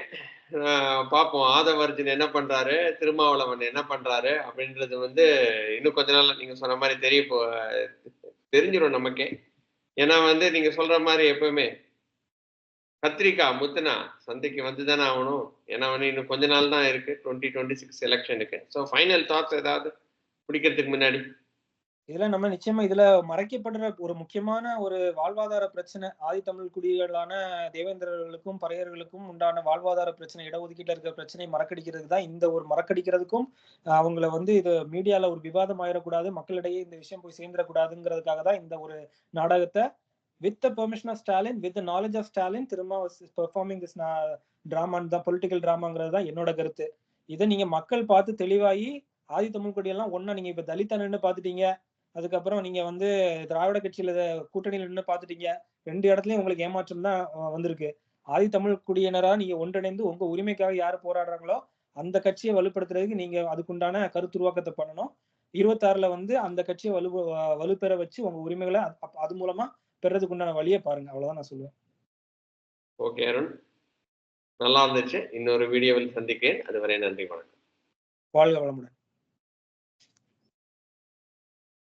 பார்ப்போம் ஆதவர்ஜுன் ஆதவர்ஜன் என்ன பண்றாரு? திருமாவளவன் என்ன பண்றாரு? அப்படின்றது வந்து இன்னும் கொஞ்ச நாள் நீங்க சொன்ன மாதிரி தெரிய போ தெரிஞ்சிடும் நமக்கே. ஏன்னா வந்து நீங்க சொல்ற மாதிரி எப்பவுமே கத்திரிக்கா முத்துனா சந்தைக்கு வந்துதானே ஆகணும். ஏன்னா வந்து இன்னும் கொஞ்ச நாள் தான் இருக்கு. டுவெண்ட்டி டுவெண்ட்டி சிக்ஸ் எலெக்ஷனுக்கு ஸோ ஃபைனல் தாட்ஸ் ஏதாவது பிடிக்கிறதுக்கு முன்னாடி? இதுல நம்ம நிச்சயமா இதுல மறைக்கப்படுற ஒரு முக்கியமான ஒரு வாழ்வாதார பிரச்சனை ஆதித்தமிழ் குடிகளான தேவேந்திரர்களுக்கும் பறையர்களுக்கும் உண்டான வாழ்வாதார பிரச்சனை இடஒதுக்கீட்டுல இருக்கிற பிரச்சனை மறக்கடிக்கிறதுக்கு தான் இந்த ஒரு மறக்கடிக்கிறதுக்கும் அவங்கள வந்து இது மீடியால ஒரு விவாதம் ஆயிடக்கூடாது மக்களிடையே இந்த விஷயம் போய் சேர்ந்துடக்கூடாதுங்கிறதுக்காக தான் இந்த ஒரு நாடகத்தை with the permission of Stalin with knowledge of Stalin திரும்ப பெர்ஃபார்மிங் திஸ் டிராமான் தான் பொலிட்டிக்கல் டிராமாங்கிறது தான் என்னோட கருத்து. இதை நீங்க மக்கள் பார்த்து தெளிவாகி ஆதி தமிழ் கொடியெல்லாம் ஒன்னா நீங்க இப்ப தலித்தா நின்று பாத்துட்டீங்க அதுக்கப்புறம் நீங்க வந்து திராவிட கட்சியில கூட்டணியில நின்று பாத்துட்டீங்க. ரெண்டு இடத்துலயும் உங்களுக்கு ஏமாற்றம் தான் வந்திருக்கு. ஆதி தமிழ் குடியினரா நீங்க ஒன்றிணைந்து உங்க உரிமைக்காக யாரு போராடுறாங்களோ அந்த கட்சியை வலுப்படுத்துறதுக்கு நீங்க அதுக்குண்டான கருத்துருவாக்கத்தை பண்ணணும். இருபத்தாறுல வந்து அந்த கட்சியை வலு வலுப்பெற வச்சு உங்க உரிமைகளை அது மூலமா பெறதுக்கு உண்டான வழியை பாருங்க. அவ்வளவுதான் நான் சொல்லுவேன். ஓகே அருண். நல்லா இருந்துச்சு. இன்னொரு வீடியோவில் சந்திக்கிறேன். அதுவரை நன்றி வணக்கம். வாழ்க வளமுடன்.